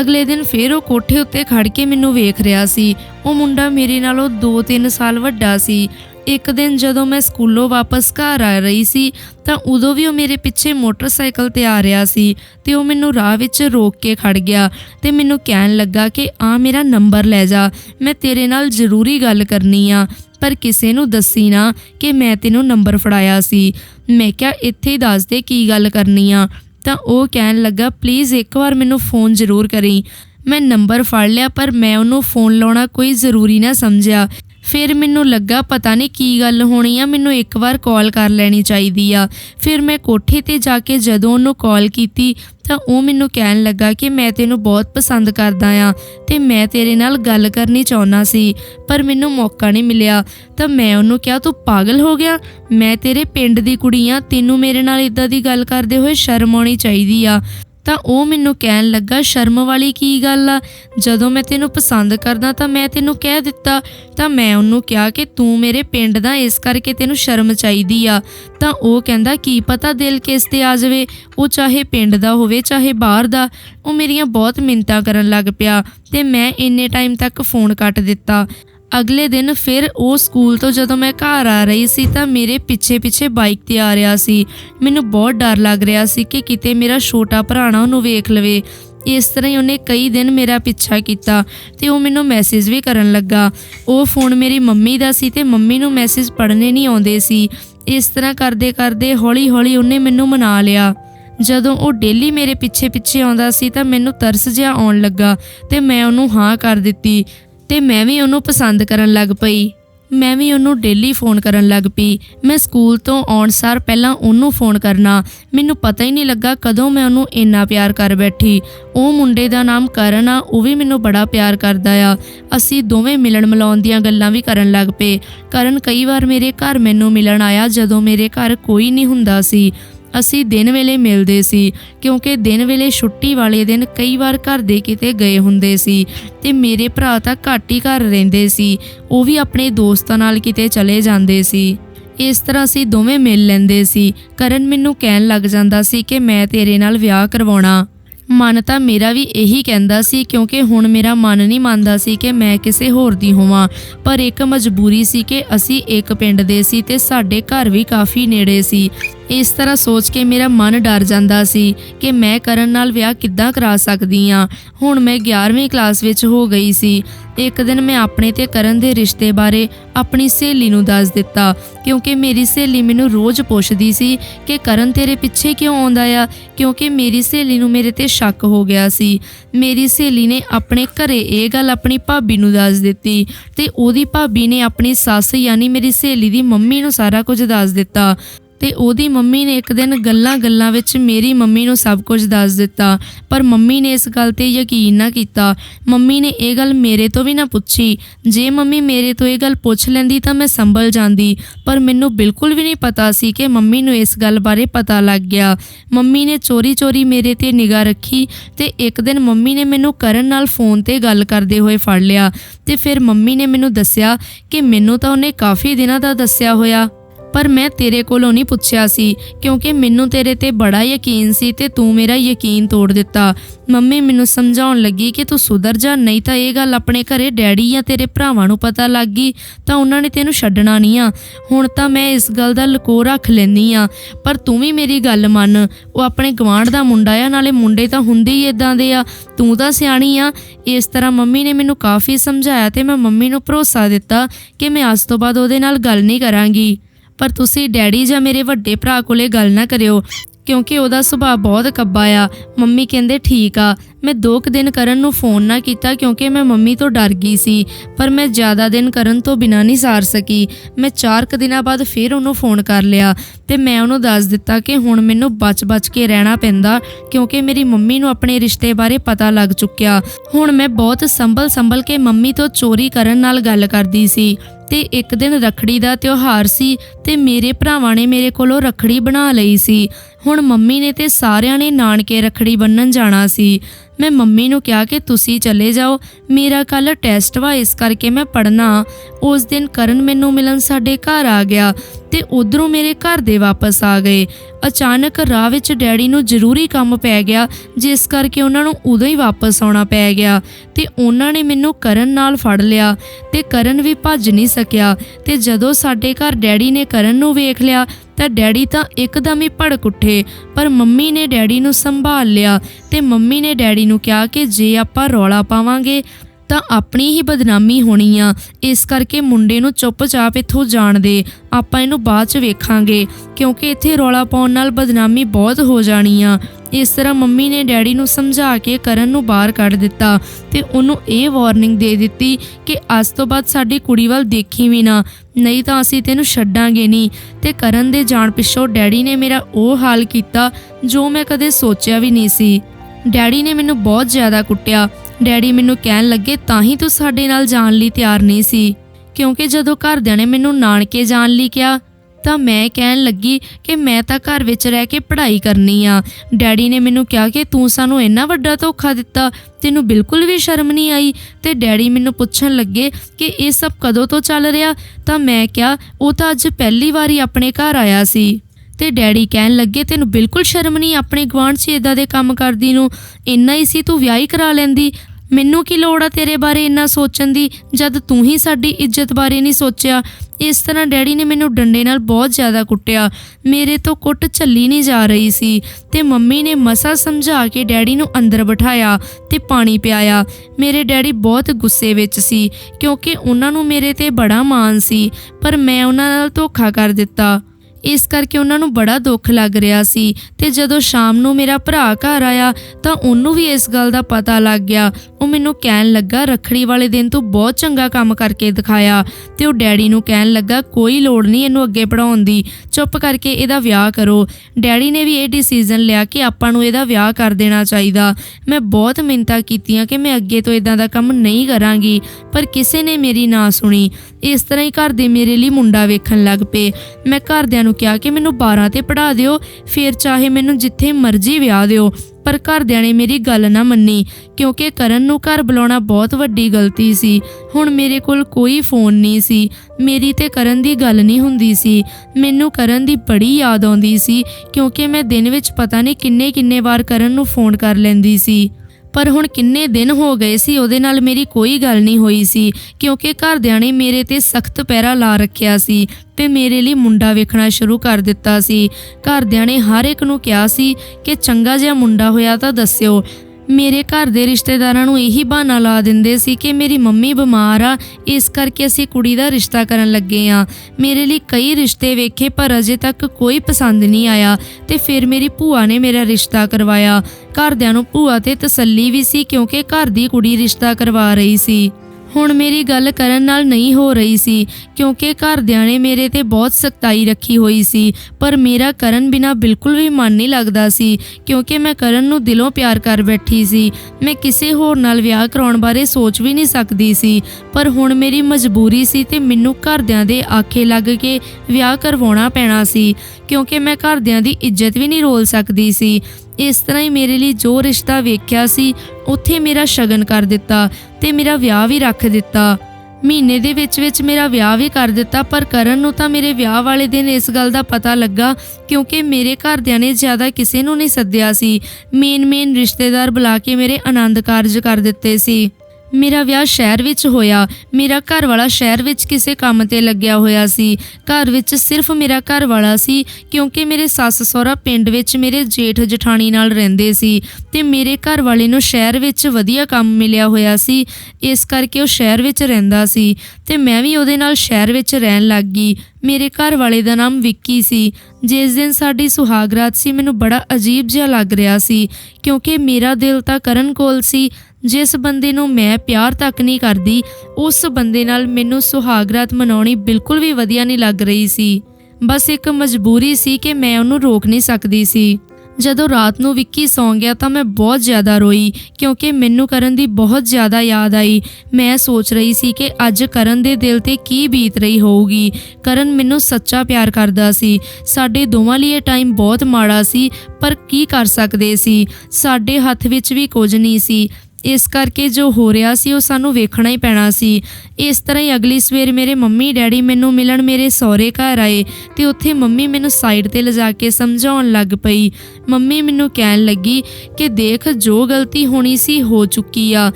ਅਗਲੇ ਦਿਨ ਫੇਰ ਉਹ ਕੋਠੇ ਉੱਤੇ ਖੜ ਕੇ ਮੈਨੂੰ ਵੇਖ ਰਿਹਾ ਸੀ। ਉਹ ਮੁੰਡਾ ਮੇਰੇ ਨਾਲੋਂ 2-3 ਸਾਲ ਵੱਡਾ ਸੀ। ਇੱਕ ਦਿਨ ਜਦੋਂ ਮੈਂ ਸਕੂਲੋਂ ਵਾਪਸ ਘਰ ਆ ਰਹੀ ਸੀ, ਤਾਂ ਉਦੋਂ ਵੀ ਉਹ ਮੇਰੇ ਪਿੱਛੇ ਮੋਟਰਸਾਈਕਲ ਤੇ ਆ ਰਿਹਾ ਸੀ ਤੇ ਉਹ ਮੈਨੂੰ ਰਾਹ ਵਿੱਚ ਰੋਕ ਕੇ ਖੜ ਗਿਆ ਤੇ ਮੈਨੂੰ ਕਹਿਣ ਲੱਗਾ ਕਿ ਆ ਮੇਰਾ ਨੰਬਰ ਲੈ ਜਾ। ਮੈਂ ਤੇਰੇ ਨਾਲ ਜ਼ਰੂਰੀ ਗੱਲ ਕਰਨੀ ਆ। ਪਰ ਕਿਸੇ ਨੂੰ ਦੱਸੀ ਨਾ ਕਿ ਮੈਂ ਤੈਨੂੰ ਨੰਬਰ ਫੜਾਇਆ ਸੀ। ਮੈਂ ਕਿਹਾ, ਇੱਥੇ ਹੀ ਦੱਸ ਦੇ ਕੀ ਗੱਲ ਕਰਨੀ ਆ? ਤਾਂ ਉਹ ਕਹਿਣ ਲੱਗਾ ਪਲੀਜ਼ ਇੱਕ ਵਾਰ ਮੈਨੂੰ ਫੋਨ ਜ਼ਰੂਰ ਕਰੀ। ਮੈਂ ਨੰਬਰ ਫੜ ਲਿਆ, ਪਰ ਮੈਂ ਉਹਨੂੰ ਫੋਨ ਲਾਉਣਾ ਕੋਈ ਜ਼ਰੂਰੀ ਨਾ ਸਮਝਿਆ। ਫਿਰ ਮੈਨੂੰ ਲੱਗਾ, ਪਤਾ ਨਹੀਂ ਕੀ ਗੱਲ ਹੋਣੀ ਆ, ਮੈਨੂੰ ਇੱਕ ਵਾਰ ਕਾਲ ਕਰ ਲੈਣੀ ਚਾਹੀਦੀ ਆ। ਫਿਰ ਮੈਂ ਕੋਠੇ ਤੇ ਜਾ ਕੇ ਜਦੋਂ ਉਹਨੂੰ ਕਾਲ ਕੀਤੀ ਤਾਂ ਉਹ ਮੈਨੂੰ ਕਹਿਣ ਲੱਗਾ ਕਿ ਮੈਂ ਤੈਨੂੰ ਬਹੁਤ ਪਸੰਦ ਕਰਦਾ ਆ ਤੇ ਮੈਂ ਤੇਰੇ ਨਾਲ ਗੱਲ ਕਰਨੀ ਚਾਹੁੰਦਾ ਸੀ, ਪਰ ਮੈਨੂੰ ਮੌਕਾ ਨਹੀਂ ਮਿਲਿਆ। ਤਾਂ ਮੈਂ ਉਹਨੂੰ ਕਿਹਾ, ਤੂੰ ਪਾਗਲ ਹੋ ਗਿਆ? ਮੈਂ ਤੇਰੇ ਪਿੰਡ ਦੀ ਕੁੜੀ ਆ, ਤੈਨੂੰ ਮੇਰੇ ਨਾਲ ਇਦਾਂ ਦੀ ਗੱਲ ਕਰਦੇ ਹੋਏ ਸ਼ਰਮ ਆਉਣੀ ਚਾਹੀਦੀ ਆ। ਤਾਂ ਉਹ ਮੈਨੂੰ ਕਹਿਣ ਲੱਗਾ, ਸ਼ਰਮ ਵਾਲੀ ਕੀ ਗੱਲ ਆ? ਜਦੋਂ ਮੈਂ ਤੈਨੂੰ ਪਸੰਦ ਕਰਦਾ ਤਾਂ ਮੈਂ ਤੈਨੂੰ ਕਹਿ ਦਿੱਤਾ। ਤਾਂ ਮੈਂ ਉਹਨੂੰ ਕਿਹਾ ਕਿ ਤੂੰ ਮੇਰੇ ਪਿੰਡ ਦਾ ਇਸ ਕਰਕੇ ਤੈਨੂੰ ਸ਼ਰਮ ਚਾਹੀਦੀ ਆ। ਤਾਂ ਉਹ ਕਹਿੰਦਾ, ਕੀ ਪਤਾ ਦਿਲ ਕਿਸ ਤੇ ਆ ਜਾਵੇ? ਉਹ ਚਾਹੇ ਪਿੰਡ ਦਾ ਹੋਵੇ, ਚਾਹੇ ਬਾਹਰ ਦਾ। ਉਹ ਮੇਰੀਆਂ ਬਹੁਤ ਮਿੰਨਤਾਂ ਕਰਨ ਲੱਗ ਪਿਆ ਤੇ ਮੈਂ ਇੰਨੇ ਟਾਈਮ ਤੱਕ ਫੋਨ ਕੱਟ ਦਿੱਤਾ। ਅਗਲੇ ਦਿਨ ਫਿਰ ਉਹ ਸਕੂਲ ਤੋਂ ਜਦੋਂ ਮੈਂ ਘਰ ਆ ਰਹੀ ਸੀ ਤਾਂ ਮੇਰੇ ਪਿੱਛੇ ਪਿੱਛੇ ਬਾਈਕ ਤੇ ਆ ਰਿਹਾ ਸੀ। ਮੈਨੂੰ ਬਹੁਤ ਡਰ ਲੱਗ ਰਿਹਾ ਸੀ ਕਿ ਕਿਤੇ ਮੇਰਾ ਛੋਟਾ ਭਰਾ ਨਾ ਉਹਨੂੰ ਵੇਖ ਲਵੇ। ਇਸ ਤਰ੍ਹਾਂ ਹੀ ਉਹਨੇ ਕਈ ਦਿਨ ਮੇਰਾ ਪਿੱਛਾ ਕੀਤਾ ਤੇ ਉਹ ਮੈਨੂੰ ਮੈਸੇਜ ਵੀ ਕਰਨ ਲੱਗਾ। ਉਹ ਫੋਨ ਮੇਰੀ ਮੰਮੀ ਦਾ ਸੀ ਤੇ ਮੰਮੀ ਨੂੰ ਮੈਸੇਜ ਪੜ੍ਹਨੇ ਨਹੀਂ ਆਉਂਦੇ ਸੀ। ਇਸ ਤਰ੍ਹਾਂ ਕਰਦੇ ਕਰਦੇ ਹੌਲੀ-ਹੌਲੀ ਉਹਨੇ ਮੈਨੂੰ ਮਨਾ ਲਿਆ। ਜਦੋਂ ਉਹ ਡੇਲੀ ਮੇਰੇ ਪਿੱਛੇ ਪਿੱਛੇ ਆਉਂਦਾ ਸੀ ਤਾਂ ਮੈਨੂੰ ਤਰਸ ਜਿਹਾ ਆਉਣ ਲੱਗਾ ਤੇ ਮੈਂ ਉਹਨੂੰ ਹਾਂ ਕਰ ਦਿੱਤੀ। ਤੇ ਮੈਂ ਵੀ ਉਹਨੂੰ ਪਸੰਦ ਕਰਨ ਲੱਗ ਪਈ। ਮੈਂ ਵੀ ਉਹਨੂੰ ਡੇਲੀ ਫੋਨ ਕਰਨ ਲੱਗ ਪਈ। ਮੈਂ ਸਕੂਲ ਤੋਂ ਆਉਣ ਸਾਰ ਪਹਿਲਾਂ ਉਹਨੂੰ ਫੋਨ ਕਰਨਾ। ਮੈਨੂੰ ਪਤਾ ਹੀ ਨਹੀਂ ਲੱਗਾ ਕਦੋਂ ਮੈਂ ਉਹਨੂੰ ਇੰਨਾ ਪਿਆਰ ਕਰ ਬੈਠੀ। ਉਹ ਮੁੰਡੇ ਦਾ ਨਾਮ ਕਰਨ ਆ, ਉਹ ਵੀ ਮੈਨੂੰ ਬੜਾ ਪਿਆਰ ਕਰਦਾ ਆ। ਅਸੀਂ ਦੋਵੇਂ ਮਿਲਣ ਮਿਲਾਉਣ ਦੀਆਂ ਗੱਲਾਂ ਵੀ ਕਰਨ ਲੱਗ ਪਏ। ਕਰਨ ਕਈ ਵਾਰ ਮੇਰੇ ਘਰ ਮੈਨੂੰ ਮਿਲਣ ਆਇਆ ਜਦੋਂ ਮੇਰੇ ਘਰ ਕੋਈ ਨਹੀਂ ਹੁੰਦਾ ਸੀ। ਅਸੀਂ ਦਿਨ ਵੇਲੇ ਮਿਲਦੇ ਸੀ, ਕਿਉਂਕਿ ਦਿਨ ਵੇਲੇ ਛੁੱਟੀ ਵਾਲੇ ਦਿਨ ਕਈ ਵਾਰ ਘਰ ਦੇ ਕਿਤੇ ਗਏ ਹੁੰਦੇ ਸੀ ਤੇ ਮੇਰੇ ਭਰਾ ਤਾਂ ਘੱਟ ਹੀ ਘਰ ਰਹਿੰਦੇ ਸੀ, ਉਹ ਵੀ ਆਪਣੇ ਦੋਸਤਾਂ ਨਾਲ ਕਿਤੇ ਚਲੇ ਜਾਂਦੇ ਸੀ। ਇਸ ਤਰ੍ਹਾਂ ਅਸੀਂ ਦੋਵੇਂ ਮਿਲ ਲੈਂਦੇ ਸੀ। ਕਰਨ ਮੈਨੂੰ ਕਹਿਣ ਲੱਗ ਜਾਂਦਾ ਸੀ ਕਿ ਮੈਂ ਤੇਰੇ ਨਾਲ ਵਿਆਹ ਕਰਵਾਉਣਾ। ਮਨ ਤਾਂ ਮੇਰਾ ਵੀ ਇਹੀ ਕਹਿੰਦਾ ਸੀ, ਕਿਉਂਕਿ ਹੁਣ ਮੇਰਾ ਮਨ ਨਹੀਂ ਮੰਨਦਾ ਸੀ ਕਿ ਮੈਂ ਕਿਸੇ ਹੋਰ ਦੀ ਹੋਵਾਂ। ਪਰ ਇੱਕ ਮਜਬੂਰੀ ਸੀ ਕਿ ਅਸੀਂ ਇੱਕ ਪਿੰਡ ਦੇ ਸੀ ਤੇ ਸਾਡੇ ਘਰ ਵੀ ਕਾਫੀ ਨੇੜੇ ਸੀ। ਇਸ ਤਰ੍ਹਾਂ ਸੋਚ ਕੇ ਮੇਰਾ ਮਨ ਡਰ ਜਾਂਦਾ ਸੀ ਕਿ ਮੈਂ ਕਰਨ ਨਾਲ ਵਿਆਹ ਕਿੱਦਾਂ ਕਰਾ ਸਕਦੀ ਆ ਹੁਣ ਮੈਂ 11ਵੀਂ ਕਲਾਸ ਵਿੱਚ ਹੋ ਗਈ ਸੀ। ਇੱਕ ਦਿਨ ਮੈਂ ਆਪਣੇ ਤੇ ਕਰਨ ਦੇ ਰਿਸ਼ਤੇ ਬਾਰੇ ਆਪਣੀ ਸਹੇਲੀ ਨੂੰ ਦੱਸ ਦਿੱਤਾ, ਕਿਉਂਕਿ ਮੇਰੀ ਸਹੇਲੀ ਮੈਨੂੰ ਰੋਜ਼ ਪੁੱਛਦੀ ਸੀ ਕਿ ਕਰਨ ਤੇਰੇ ਪਿੱਛੇ ਕਿਉਂ ਆਉਂਦਾ ਆ, ਕਿਉਂਕਿ ਮੇਰੀ ਸਹੇਲੀ ਨੂੰ ਮੇਰੇ ਤੇ ਸ਼ੱਕ ਹੋ ਗਿਆ ਸੀ। ਮੇਰੀ ਸਹੇਲੀ ਨੇ ਆਪਣੇ ਘਰੇ ਇਹ ਗੱਲ ਆਪਣੀ ਭਾਬੀ ਨੂੰ ਦੱਸ ਦਿੱਤੀ ਤੇ ਉਹਦੀ ਭਾਬੀ ਨੇ ਆਪਣੀ ਸੱਸ ਯਾਨੀ ਮੇਰੀ ਸਹੇਲੀ ਦੀ ਮੰਮੀ ਨੂੰ ਸਾਰਾ ਕੁਝ ਦੱਸ ਦਿੱਤਾ। ਤੇ ਉਹਦੀ ਮੰਮੀ ਨੇ ਇੱਕ ਦਿਨ ਗੱਲਾਂ-ਗੱਲਾਂ ਵਿੱਚ ਮੇਰੀ ਮੰਮੀ ਨੂੰ ਸਭ ਕੁਝ ਦੱਸ ਦਿੱਤਾ। ਪਰ ਮੰਮੀ ਨੇ ਇਸ ਗੱਲ ਤੇ ਯਕੀਨ ਨਾ ਕੀਤਾ। ਮੰਮੀ ਨੇ ਇਹ ਗੱਲ ਮੇਰੇ ਤੋਂ ਵੀ ਨਾ ਪੁੱਛੀ। ਜੇ ਮੰਮੀ ਮੇਰੇ ਤੋਂ ਇਹ ਗੱਲ ਪੁੱਛ ਲੈਂਦੀ ਤਾਂ ਮੈਂ ਸੰਭਲ ਜਾਂਦੀ। ਪਰ ਮੈਨੂੰ ਬਿਲਕੁਲ ਵੀ ਨਹੀਂ ਪਤਾ ਸੀ ਕਿ ਮੰਮੀ ਨੂੰ ਇਸ ਗੱਲ ਬਾਰੇ ਪਤਾ ਲੱਗ ਗਿਆ। ਮੰਮੀ ਨੇ ਚੋਰੀ-ਚੋਰੀ ਮੇਰੇ ਤੇ ਨਿਗਾਹ ਰੱਖੀ ਤੇ ਇੱਕ ਦਿਨ ਮੰਮੀ ਨੇ ਮੈਨੂੰ ਕਰਨ ਨਾਲ ਫੋਨ ਤੇ ਗੱਲ ਕਰਦੇ ਹੋਏ ਫੜ ਲਿਆ। ਤੇ ਫਿਰ ਮੰਮੀ ਨੇ ਮੈਨੂੰ ਦੱਸਿਆ ਕਿ ਮੈਨੂੰ ਤਾਂ ਉਹਨੇ ਕਾਫੀ ਦਿਨਾਂ ਦਾ ਦੱਸਿਆ ਹੋਇਆ। ਪਰ ਮੈਂ ਤੇਰੇ ਕੋਲੋਂ ਨਹੀਂ ਪੁੱਛਿਆ ਸੀ, ਕਿਉਂਕਿ ਮੈਨੂੰ ਤੇਰੇ ਤੇ ਬੜਾ ਯਕੀਨ ਸੀ ਤੇ ਤੂੰ ਮੇਰਾ ਯਕੀਨ ਤੋੜ ਦਿੱਤਾ। ਮੰਮੀ ਮੈਨੂੰ ਸਮਝਾਉਣ ਲੱਗੀ ਕਿ ਤੂੰ ਸੁਧਰ ਜਾ, ਨਹੀਂ ਤਾਂ ਇਹ ਗੱਲ ਆਪਣੇ ਘਰੇ ਡੈਡੀ ਜਾਂ ਤੇਰੇ ਭਰਾਵਾਂ ਨੂੰ ਪਤਾ ਲੱਗ ਗਈ, ਤਾਂ ਉਹਨਾਂ ਨੇ ਤੈਨੂੰ ਛੱਡਣਾ ਨਹੀਂ ਆ। ਹੁਣ ਤਾਂ ਮੈਂ ਇਸ ਗੱਲ ਦਾ ਲਕੋ ਰੱਖ ਲੈਂਦੀ ਆ, ਪਰ ਤੂੰ ਵੀ ਮੇਰੀ ਗੱਲ ਮੰਨ। ਉਹ ਆਪਣੇ ਗਵਾਂਢ ਦਾ ਮੁੰਡਾ ਆ, ਨਾਲੇ ਮੁੰਡੇ ਤਾਂ ਹੁੰਦੇ ਹੀ ਇਦਾਂ ਦੇ ਆ। ਤੂੰ ਤਾਂ ਸਿਆਣੀ ਆ। ਇਸ ਤਰ੍ਹਾਂ ਮੰਮੀ ਨੇ ਮੈਨੂੰ ਕਾਫੀ ਸਮਝਾਇਆ ਤੇ ਮੈਂ ਮੰਮੀ ਨੂੰ ਭਰੋਸਾ ਦਿੱਤਾ ਕਿ ਮੈਂ ਅੱਜ ਤੋਂ ਬਾਅਦ ਉਹਦੇ ਨਾਲ ਗੱਲ ਨਹੀਂ ਕਰਾਂਗੀ। ਪਰ ਤੁਸੀਂ ਡੈਡੀ ਜਾਂ ਮੇਰੇ ਵੱਡੇ ਭਰਾ ਕੋਲੇ ਗੱਲ ਨਾ ਕਰਿਓ, ਕਿਉਂਕਿ ਉਹਦਾ ਸੁਭਾਅ ਬਹੁਤ ਕੱਬਾ ਆ। ਮੰਮੀ ਕਹਿੰਦੇ ਠੀਕ ਆ ਮੈਂ ਦੋ ਕੁ ਦਿਨ ਕਰਨ ਨੂੰ ਫੋਨ ਨਾ ਕੀਤਾ ਕਿਉਂਕਿ ਮੈਂ ਮੰਮੀ ਤੋਂ ਡਰ ਗਈ ਸੀ, ਪਰ ਮੈਂ ਜ਼ਿਆਦਾ ਦਿਨ ਕਰਨ ਤੋਂ ਬਿਨਾਂ ਨਹੀਂ ਸਾਰ ਸਕੀ। ਮੈਂ ਚਾਰ ਕੁ ਦਿਨਾਂ ਬਾਅਦ ਫਿਰ ਉਹਨੂੰ ਫੋਨ ਕਰ ਲਿਆ ਤੇ ਮੈਂ ਉਹਨੂੰ ਦੱਸ ਦਿੱਤਾ ਕਿ ਹੁਣ ਮੈਨੂੰ ਬਚ-ਬਚ ਕੇ ਰਹਿਣਾ ਪੈਂਦਾ ਕਿਉਂਕਿ ਮੇਰੀ ਮੰਮੀ ਨੂੰ ਆਪਣੇ ਰਿਸ਼ਤੇ ਬਾਰੇ ਪਤਾ ਲੱਗ ਚੁੱਕਿਆ। ਹੁਣ ਮੈਂ ਬਹੁਤ ਸੰਭਲ-ਸੰਭਲ ਕੇ ਮੰਮੀ ਤੋਂ ਚੋਰੀ ਕਰਨ ਨਾਲ ਗੱਲ ਕਰਦੀ ਸੀ ਤੇ ਇੱਕ ਦਿਨ ਰਖੜੀ ਦਾ ਤਿਉਹਾਰ ਸੀ ਤੇ ਮੇਰੇ ਭਰਾਵਾਂ ਨੇ ਮੇਰੇ ਕੋਲੋਂ ਰਖੜੀ ਬਣਾ ਲਈ ਸੀ। ਹੁਣ ਮੰਮੀ ਨੇ ਤੇ ਸਾਰਿਆਂ ਨੇ ਨਾਨਕੇ ਰਖੜੀ ਬੰਨਣ ਜਾਣਾ ਸੀ। ਮੈਂ ਮੰਮੀ ਨੂੰ ਕਿਹਾ ਕਿ ਤੁਸੀਂ ਚਲੇ ਜਾਓ। ਮੇਰਾ ਕੱਲ ਟੈਸਟ ਵਾ, ਇਸ ਕਰਕੇ ਮੈਂ ਪੜਨਾ ਉਸ ਦਿਨ ਕਰਨ ਮੈਨੂੰ ਮਿਲਣ ਸਾਡੇ ਘਰ ਆ ਗਿਆ ਤੇ ਉਧਰੋਂ ਮੇਰੇ ਘਰ ਦੇ ਵਾਪਸ ਆ ਗਏ। ਅਚਾਨਕ ਰਾਹ ਵਿੱਚ ਡੈਡੀ ਨੂੰ ਜ਼ਰੂਰੀ ਕੰਮ ਪੈ ਗਿਆ, ਜਿਸ ਕਰਕੇ ਉਹਨਾਂ ਨੂੰ ਉਦੋਂ ਹੀ ਵਾਪਸ ਆਉਣਾ ਪੈ ਗਿਆ ਤੇ ਉਹਨਾਂ ਨੇ ਮੈਨੂੰ ਕਰਨ ਨਾਲ ਫੜ ਲਿਆ ਤੇ ਕਰਨ ਵੀ ਭੱਜ ਨਹੀਂ ਸਕਿਆ ਤੇ ਜਦੋਂ ਸਾਡੇ ਘਰ ਡੈਡੀ ਨੇ ਕਰਨ ਨੂੰ ਵੇਖ ਲਿਆ ਤਾਂ ਡੈਡੀ ਤਾਂ ਇੱਕਦਮ ਹੀ ਭੜਕ ਉੱਠੇ, ਪਰ ਮੰਮੀ ਨੇ ਡੈਡੀ ਨੂੰ ਸੰਭਾਲ ਲਿਆ ਤੇ ਮੰਮੀ ਨੇ ਡੈਡੀ ਨੂੰ ਕਿਹਾ ਕਿ ਜੇ ਆਪਾਂ ਰੌਲਾ ਪਾਵਾਂਗੇ ਤਾਂ ਆਪਣੀ ਹੀ ਬਦਨਾਮੀ ਹੋਣੀ ਆ। ਇਸ ਕਰਕੇ ਮੁੰਡੇ ਨੂੰ ਚੁੱਪਚਾਪ ਇੱਥੋਂ ਜਾਣ ਦੇ। ਆਪਾਂ ਇਹਨੂੰ ਬਾਅਦ ਚ ਵੇਖਾਂਗੇ, ਕਿਉਂਕਿ ਇੱਥੇ ਰੌਲਾ ਪਾਉਣ ਨਾਲ ਬਦਨਾਮੀ ਬਹੁਤ ਹੋ ਜਾਣੀ ਆ। ਇਸ ਤਰ੍ਹਾਂ ਮੰਮੀ ਨੇ ਡੈਡੀ ਨੂੰ ਸਮਝਾ ਕੇ ਕਰਨ ਨੂੰ ਬਾਹਰ ਕੱਢ ਦਿੱਤਾ ਤੇ ਉਹਨੂੰ ਇਹ ਵਾਰਨਿੰਗ ਦੇ ਦਿੱਤੀ ਕਿ ਅੱਜ ਤੋਂ ਬਾਅਦ ਸਾਡੀ ਕੁੜੀ ਵੱਲ ਦੇਖੀ ਵੀ ਨਾ, ਨਹੀਂ ਤਾਂ ਅਸੀਂ ਤੈਨੂੰ ਛੱਡਾਂਗੇ ਨਹੀਂ। ਤੇ ਕਰਨ ਦੇ ਜਾਣ ਪਿੱਛੋਂ ਡੈਡੀ ਨੇ ਮੇਰਾ ਉਹ ਹਾਲ ਕੀਤਾ ਜੋ ਮੈਂ ਕਦੇ ਸੋਚਿਆ ਵੀ ਨਹੀਂ ਸੀ। ਡੈਡੀ ਨੇ ਮੈਨੂੰ ਬਹੁਤ ਜ਼ਿਆਦਾ ਕੁੱਟਿਆ। ਡੈਡੀ ਮੈਨੂੰ ਕਹਿਣ ਲੱਗੇ, ਤਾਂ ਹੀ ਤੂੰ ਸਾਡੇ ਨਾਲ ਜਾਣ ਲਈ ਤਿਆਰ ਨਹੀਂ ਸੀ। ਕਿਉਂਕਿ ਜਦੋਂ ਘਰਦਿਆਂ ਨੇ ਮੈਨੂੰ ਨਾਨਕੇ ਜਾਣ ਲਈ ਕਿਹਾ ਤਾਂ ਮੈਂ ਕਹਿਣ ਲੱਗੀ ਕਿ ਮੈਂ ਤਾਂ ਘਰ ਵਿੱਚ ਰਹਿ ਕੇ ਪੜ੍ਹਾਈ ਕਰਨੀ ਆ। ਡੈਡੀ ਨੇ ਮੈਨੂੰ ਕਿਹਾ ਕਿ ਤੂੰ ਸਾਨੂੰ ਇੰਨਾ ਵੱਡਾ ਧੋਖਾ ਦਿੱਤਾ, ਤੈਨੂੰ ਬਿਲਕੁਲ ਵੀ ਸ਼ਰਮ ਨਹੀਂ ਆਈ? ਤੇ ਡੈਡੀ ਮੈਨੂੰ ਪੁੱਛਣ ਲੱਗੇ ਕਿ ਇਹ ਸਭ ਕਦੋਂ ਤੋਂ ਚੱਲ ਰਿਹਾ? ਤਾਂ ਮੈਂ ਕਿਹਾ, ਉਹ ਤਾਂ ਅੱਜ ਪਹਿਲੀ ਵਾਰੀ ਆਪਣੇ ਘਰ ਆਇਆ ਸੀ। ਤੇ ਡੈਡੀ ਕਹਿਣ ਲੱਗੇ, ਤੈਨੂੰ ਬਿਲਕੁਲ ਸ਼ਰਮ ਨਹੀਂ ਆਪਣੇ ਗਵਾਂਢ 'ਚ ਇਦਾਂ ਦੇ ਕੰਮ ਕਰਦੀ ਨੂੰ? ਇੰਨਾ ਹੀ ਸੀ ਤੂੰ ਵਿਆਹ ਹੀ ਕਰਾ ਲੈਂਦੀ। ਮੈਨੂੰ ਕੀ ਲੋੜ ਆ ਤੇਰੇ ਬਾਰੇ ਇੰਨਾ ਸੋਚਣ ਦੀ, ਜਦ ਤੂੰ ਹੀ ਸਾਡੀ ਇੱਜ਼ਤ ਬਾਰੇ ਨਹੀਂ ਸੋਚਿਆ? ਇਸ ਤਰ੍ਹਾਂ ਡੈਡੀ ਨੇ ਮੈਨੂੰ ਡੰਡੇ ਨਾਲ ਬਹੁਤ ਜ਼ਿਆਦਾ ਕੁੱਟਿਆ। ਮੇਰੇ ਤੋਂ ਕੁੱਟ ਝੱਲੀ ਨਹੀਂ ਜਾ ਰਹੀ ਸੀ ਤੇ ਮੰਮੀ ਨੇ ਮਸਾ ਸਮਝਾ ਕੇ ਡੈਡੀ ਨੂੰ ਅੰਦਰ ਬਿਠਾਇਆ ਤੇ ਪਾਣੀ ਪਿਆਇਆ। ਮੇਰੇ ਡੈਡੀ ਬਹੁਤ ਗੁੱਸੇ ਵਿੱਚ ਸੀ, ਕਿਉਂਕਿ ਉਹਨਾਂ ਨੂੰ ਮੇਰੇ ਤੇ ਬੜਾ ਮਾਣ ਸੀ, ਪਰ ਮੈਂ ਉਹਨਾਂ ਨਾਲ ਧੋਖਾ ਕਰ ਦਿੱਤਾ। ਇਸ ਕਰਕੇ ਉਹਨਾਂ ਨੂੰ ਬੜਾ ਦੁੱਖ ਲੱਗ ਰਿਹਾ ਸੀ ਤੇ ਜਦੋਂ ਸ਼ਾਮ ਨੂੰ ਮੇਰਾ ਭਰਾ ਘਰ ਆਇਆ ਤਾਂ ਉਹਨੂੰ ਵੀ ਇਸ ਗੱਲ ਦਾ ਪਤਾ ਲੱਗ ਗਿਆ। ਉਹ ਮੈਨੂੰ ਕਹਿਣ ਲੱਗਾ, ਰਖੜੀ ਵਾਲੇ ਦਿਨ ਤੋਂ ਬਹੁਤ ਚੰਗਾ ਕੰਮ ਕਰਕੇ ਦਿਖਾਇਆ ਤੇ ਉਹ ਡੈਡੀ ਨੂੰ ਕਹਿਣ ਲੱਗਾ, ਕੋਈ ਲੋੜ ਨਹੀਂ ਇਹਨੂੰ ਅੱਗੇ ਪੜਾਉਣ ਦੀ। ਚੁੱਪ ਕਰਕੇ ਇਹਦਾ ਵਿਆਹ ਕਰੋ। ਡੈਡੀ ਨੇ ਵੀ ਇਹ ਡਿਸੀਜਨ ਲਿਆ ਕਿ ਆਪਾਂ ਨੂੰ ਇਹਦਾ ਵਿਆਹ ਕਰ ਦੇਣਾ ਚਾਹੀਦਾ। ਮੈਂ ਬਹੁਤ ਮਿੰਤਾ ਕੀਤੀਆਂ ਕਿ ਮੈਂ ਅੱਗੇ ਤੋਂ ਇਦਾਂ ਦਾ ਕੰਮ ਨਹੀਂ ਕਰਾਂਗੀ, ਪਰ ਕਿਸੇ ਨੇ ਮੇਰੀ ਨਾ ਸੁਣੀ। ਇਸ ਤਰ੍ਹਾਂ ਹੀ ਘਰ ਦੇ ਮੇਰੇ ਲਈ ਮੁੰਡਾ ਵੇਖਣ ਲੱਗ ਪਏ। ਮੈਂ ਘਰਦਿਆਂ ਨੂੰ ਕਿਹਾ ਕਿ ਮੈਨੂੰ 12 ਤੇ ਪੜਾ ਦਿਓ, ਫਿਰ ਚਾਹੇ ਮੈਨੂੰ ਜਿੱਥੇ ਮਰਜ਼ੀ ਵਿਆਹ ਦਿਓ, ਪਰ ਘਰਦਿਆਂ ਨੇ ਮੇਰੀ ਗੱਲ ਨਾ ਮੰਨੀ, ਕਿਉਂਕਿ ਕਰਨ ਨੂੰ ਘਰ ਬੁਲਾਉਣਾ ਬਹੁਤ ਵੱਡੀ ਗਲਤੀ ਸੀ। ਹੁਣ ਮੇਰੇ ਕੋਲ ਕੋਈ ਫੋਨ ਨਹੀਂ ਸੀ, ਮੇਰੀ ਤੇ ਕਰਨ ਦੀ ਗੱਲ ਨਹੀਂ ਹੁੰਦੀ ਸੀ। ਮੈਨੂੰ ਕਰਨ ਦੀ ਬੜੀ ਯਾਦ ਆਉਂਦੀ ਸੀ, ਕਿਉਂਕਿ ਮੈਂ ਦਿਨ ਵਿੱਚ ਪਤਾ ਨਹੀਂ ਕਿੰਨੇ ਕਿੰਨੇ ਵਾਰ ਕਰਨ ਨੂੰ ਫੋਨ ਕਰ ਲੈਂਦੀ ਸੀ। ਪਰ ਹੁਣ ਕਿੰਨੇ ਦਿਨ ਹੋ ਗਏ ਸੀ, ਉਹਦੇ ਨਾਲ ਮੇਰੀ ਕੋਈ ਗੱਲ ਨਹੀਂ ਹੋਈ ਸੀ, ਕਿਉਂਕਿ ਘਰਦਿਆਂ ਨੇ ਮੇਰੇ ਤੇ ਸਖਤ ਪਹਿਰਾ ਲਾ ਰੱਖਿਆ ਸੀ ਤੇ ਮੇਰੇ ਲਈ ਮੁੰਡਾ ਵੇਖਣਾ ਸ਼ੁਰੂ ਕਰ ਦਿੱਤਾ ਸੀ। ਘਰਦਿਆਂ ਨੇ ਹਰ ਇੱਕ ਨੂੰ ਕਿਹਾ ਸੀ ਕਿ ਚੰਗਾ ਜਿਹਾ ਮੁੰਡਾ ਹੋਇਆ ਤਾਂ ਦੱਸਿਓ ਮੇਰੇ ਘਰ ਦੇ ਰਿਸ਼ਤੇਦਾਰਾਂ ਨੂੰ ਇਹੀ ਬਹਾਨਾ ਲਾ ਦਿੰਦੇ ਸੀ ਕਿ ਮੇਰੀ ਮੰਮੀ ਬਿਮਾਰ ਆ, ਇਸ ਕਰਕੇ ਅਸੀਂ ਕੁੜੀ ਦਾ ਰਿਸ਼ਤਾ ਕਰਨ ਲੱਗੇ ਆ। ਮੇਰੇ ਲਈ ਕਈ ਰਿਸ਼ਤੇ ਵੇਖੇ, ਪਰ ਅਜੇ ਤੱਕ ਕੋਈ ਪਸੰਦ ਨਹੀਂ ਆਇਆ ਤੇ ਫਿਰ ਮੇਰੀ ਭੂਆ ਨੇ ਮੇਰਾ ਰਿਸ਼ਤਾ ਕਰਵਾਇਆ। ਘਰਦਿਆਂ ਨੂੰ ਭੂਆ ਤੇ ਤਸੱਲੀ ਵੀ ਸੀ ਕਿਉਂਕਿ ਘਰ ਦੀ ਕੁੜੀ ਰਿਸ਼ਤਾ ਕਰਵਾ ਰਹੀ ਸੀ। ਹੁਣ ਮੇਰੀ ਗੱਲ ਕਰਨ ਨਾਲ ਨਹੀਂ ਹੋ ਰਹੀ ਸੀ, ਕਿਉਂਕਿ ਘਰਦਿਆਂ ਨੇ ਮੇਰੇ ਤੇ ਬਹੁਤ ਸਖਤਾਈ ਰੱਖੀ ਹੋਈ ਸੀ, ਪਰ ਮੇਰਾ ਕਰਨ ਬਿਨਾ ਬਿਲਕੁਲ ਵੀ ਮਨ ਨਹੀਂ ਲੱਗਦਾ ਸੀ, ਕਿਉਂਕਿ ਮੈਂ ਕਰਨ ਨੂੰ ਦਿਲੋਂ ਪਿਆਰ ਕਰ ਬੈਠੀ ਸੀ। ਮੈਂ ਕਿਸੇ ਹੋਰ ਨਾਲ ਵਿਆਹ ਕਰਾਉਣ ਬਾਰੇ ਸੋਚ ਵੀ ਨਹੀਂ ਸਕਦੀ ਸੀ, ਪਰ ਹੁਣ ਮੇਰੀ ਮਜਬੂਰੀ ਸੀ ਤੇ ਮੈਨੂੰ ਘਰਦਿਆਂ ਦੇ ਆਖੇ ਲੱਗ ਕੇ ਵਿਆਹ ਕਰਵਾਉਣਾ ਪੈਣਾ ਸੀ, ਕਿਉਂਕਿ ਮੈਂ ਘਰਦਿਆਂ ਦੀ ਇੱਜ਼ਤ ਵੀ ਨਹੀਂ ਰੋਲ ਸਕਦੀ ਸੀ। ਇਸ ਤਰ੍ਹਾਂ ਹੀ ਮੇਰੇ ਲਈ ਜੋ ਰਿਸ਼ਤਾ ਵੇਖਿਆ ਸੀ, ਉੱਥੇ ਮੇਰਾ ਸ਼ਗਨ ਕਰ ਦਿੱਤਾ ਤੇ ਮੇਰਾ ਵਿਆਹ ਵੀ ਰੱਖ ਦਿੱਤਾ। ਮਹੀਨੇ ਦੇ ਵਿੱਚ ਵਿੱਚ ਮੇਰਾ ਵਿਆਹ ਵੀ ਕਰ ਦਿੱਤਾ, ਪਰ ਕਰਨ ਨੂੰ ਤਾਂ ਮੇਰੇ ਵਿਆਹ ਵਾਲੇ ਦਿਨ ਇਸ ਗੱਲ ਦਾ ਪਤਾ ਲੱਗਾ ਕਿਉਂਕਿ ਮੇਰੇ ਘਰਦਿਆਂ ਨੇ ਜ਼ਿਆਦਾ ਕਿਸੇ ਨੂੰ ਨਹੀਂ ਸੱਦਿਆ ਸੀ। ਮੇਨ ਮੇਨ ਰਿਸ਼ਤੇਦਾਰ ਬੁਲਾ ਕੇ ਮੇਰੇ ਆਨੰਦ ਕਾਰਜ ਕਰ ਦਿੱਤੇ ਸੀ। ਮੇਰਾ ਵਿਆਹ ਸ਼ਹਿਰ ਵਿੱਚ ਹੋਇਆ। ਮੇਰਾ ਘਰ ਵਾਲਾ ਸ਼ਹਿਰ ਵਿੱਚ ਕਿਸੇ ਕੰਮ ਤੇ ਲੱਗਿਆ ਹੋਇਆ ਸੀ। ਘਰ ਵਿੱਚ ਸਿਰਫ ਮੇਰਾ ਘਰ ਵਾਲਾ ਸੀ, ਕਿਉਂਕਿ ਮੇਰੇ ਸੱਸ ਸਹੁਰਾ ਪਿੰਡ ਵਿੱਚ ਮੇਰੇ ਜੇਠ ਜਠਾਣੀ ਨਾਲ ਰਹਿੰਦੇ ਸੀ ਤੇ ਮੇਰੇ ਘਰ ਵਾਲੇ ਨੂੰ ਸ਼ਹਿਰ ਵਿੱਚ ਵਧੀਆ ਕੰਮ ਮਿਲਿਆ ਹੋਇਆ ਸੀ। ਇਸ ਕਰਕੇ ਉਹ ਸ਼ਹਿਰ ਵਿੱਚ ਰਹਿੰਦਾ ਸੀ ਤੇ ਮੈਂ ਵੀ ਉਹਦੇ ਨਾਲ ਸ਼ਹਿਰ ਵਿੱਚ ਰਹਿਣ ਲੱਗ ਗਈ। ਮੇਰੇ ਘਰ ਵਾਲੇ ਦਾ ਨਾਮ ਵਿੱਕੀ ਸੀ। ਜਿਸ ਦਿਨ ਸਾਡੀ ਸੁਹਾਗਰਾਤ ਸੀ, ਮੈਨੂੰ ਬੜਾ ਅਜੀਬ ਜਿਹਾ ਲੱਗ ਰਿਹਾ ਸੀ, ਕਿਉਂਕਿ ਮੇਰਾ ਦਿਲ ਤਾਂ ਕਰਨ ਕੋਲ ਸੀ ਜਿਸ ਬੰਦੇ ਨੂੰ ਮੈਂ ਪਿਆਰ ਤੱਕ ਨਹੀਂ ਕਰਦੀ, ਉਸ ਬੰਦੇ ਨਾਲ ਮੈਨੂੰ ਸੁਹਾਗਰਾਤ ਮਨਾਉਣੀ ਬਿਲਕੁਲ ਵੀ ਵਧੀਆ ਨਹੀਂ ਲੱਗ ਰਹੀ ਸੀ। ਬਸ ਇੱਕ ਮਜਬੂਰੀ ਸੀ ਕਿ ਮੈਂ ਉਹਨੂੰ ਰੋਕ ਨਹੀਂ ਸਕਦੀ ਸੀ। ਜਦੋਂ ਰਾਤ ਨੂੰ ਵਿੱਕੀ ਸੌਂ ਗਿਆ ਤਾਂ ਮੈਂ ਬਹੁਤ ਜ਼ਿਆਦਾ ਰੋਈ, ਕਿਉਂਕਿ ਮੈਨੂੰ ਕਰਨ ਦੀ ਬਹੁਤ ਜ਼ਿਆਦਾ ਯਾਦ ਆਈ। ਮੈਂ ਸੋਚ ਰਹੀ ਸੀ ਕਿ ਅੱਜ ਕਰਨ ਦੇ ਦਿਲ ਤੇ ਕੀ ਬੀਤ ਰਹੀ ਹੋਊਗੀ। ਕਰਨ ਮੈਨੂੰ ਸੱਚਾ ਪਿਆਰ ਕਰਦਾ ਸੀ। ਸਾਡੇ ਦੋਵਾਂ ਲਈ ਇਹ ਟਾਈਮ ਬਹੁਤ ਮਾੜਾ ਸੀ, ਪਰ ਕੀ ਕਰ ਸਕਦੇ ਸੀ? ਸਾਡੇ ਹੱਥ ਵਿੱਚ ਵੀ ਕੁਝ ਨਹੀਂ ਸੀ। ਇਸ ਕਰਕੇ ਜੋ ਹੋ ਰਿਹਾ ਸੀ, ਉਹ ਸਾਨੂੰ ਵੇਖਣਾ ਹੀ ਪੈਣਾ ਸੀ। ਇਸ ਤਰ੍ਹਾਂ ਹੀ ਅਗਲੀ ਸਵੇਰ ਮੇਰੇ ਮੰਮੀ, ਡੈਡੀ ਮੈਨੂੰ ਮਿਲਣ ਮੇਰੇ ਸਹੁਰੇ ਘਰ ਆਏ ਤੇ ਉੱਥੇ ਮੰਮੀ ਮੈਨੂੰ ਸਾਈਡ ਤੇ ਲਿਜਾ ਕੇ ਸਮਝਾਉਣ ਲੱਗ ਪਈ। ਮੰਮੀ ਮੈਨੂੰ ਕਹਿਣ ਲੱਗੀ ਕਿ ਦੇਖ, ਜੋ ਗਲਤੀ ਹੋਣੀ ਸੀ, ਹੋ ਚੁੱਕੀ ਆ,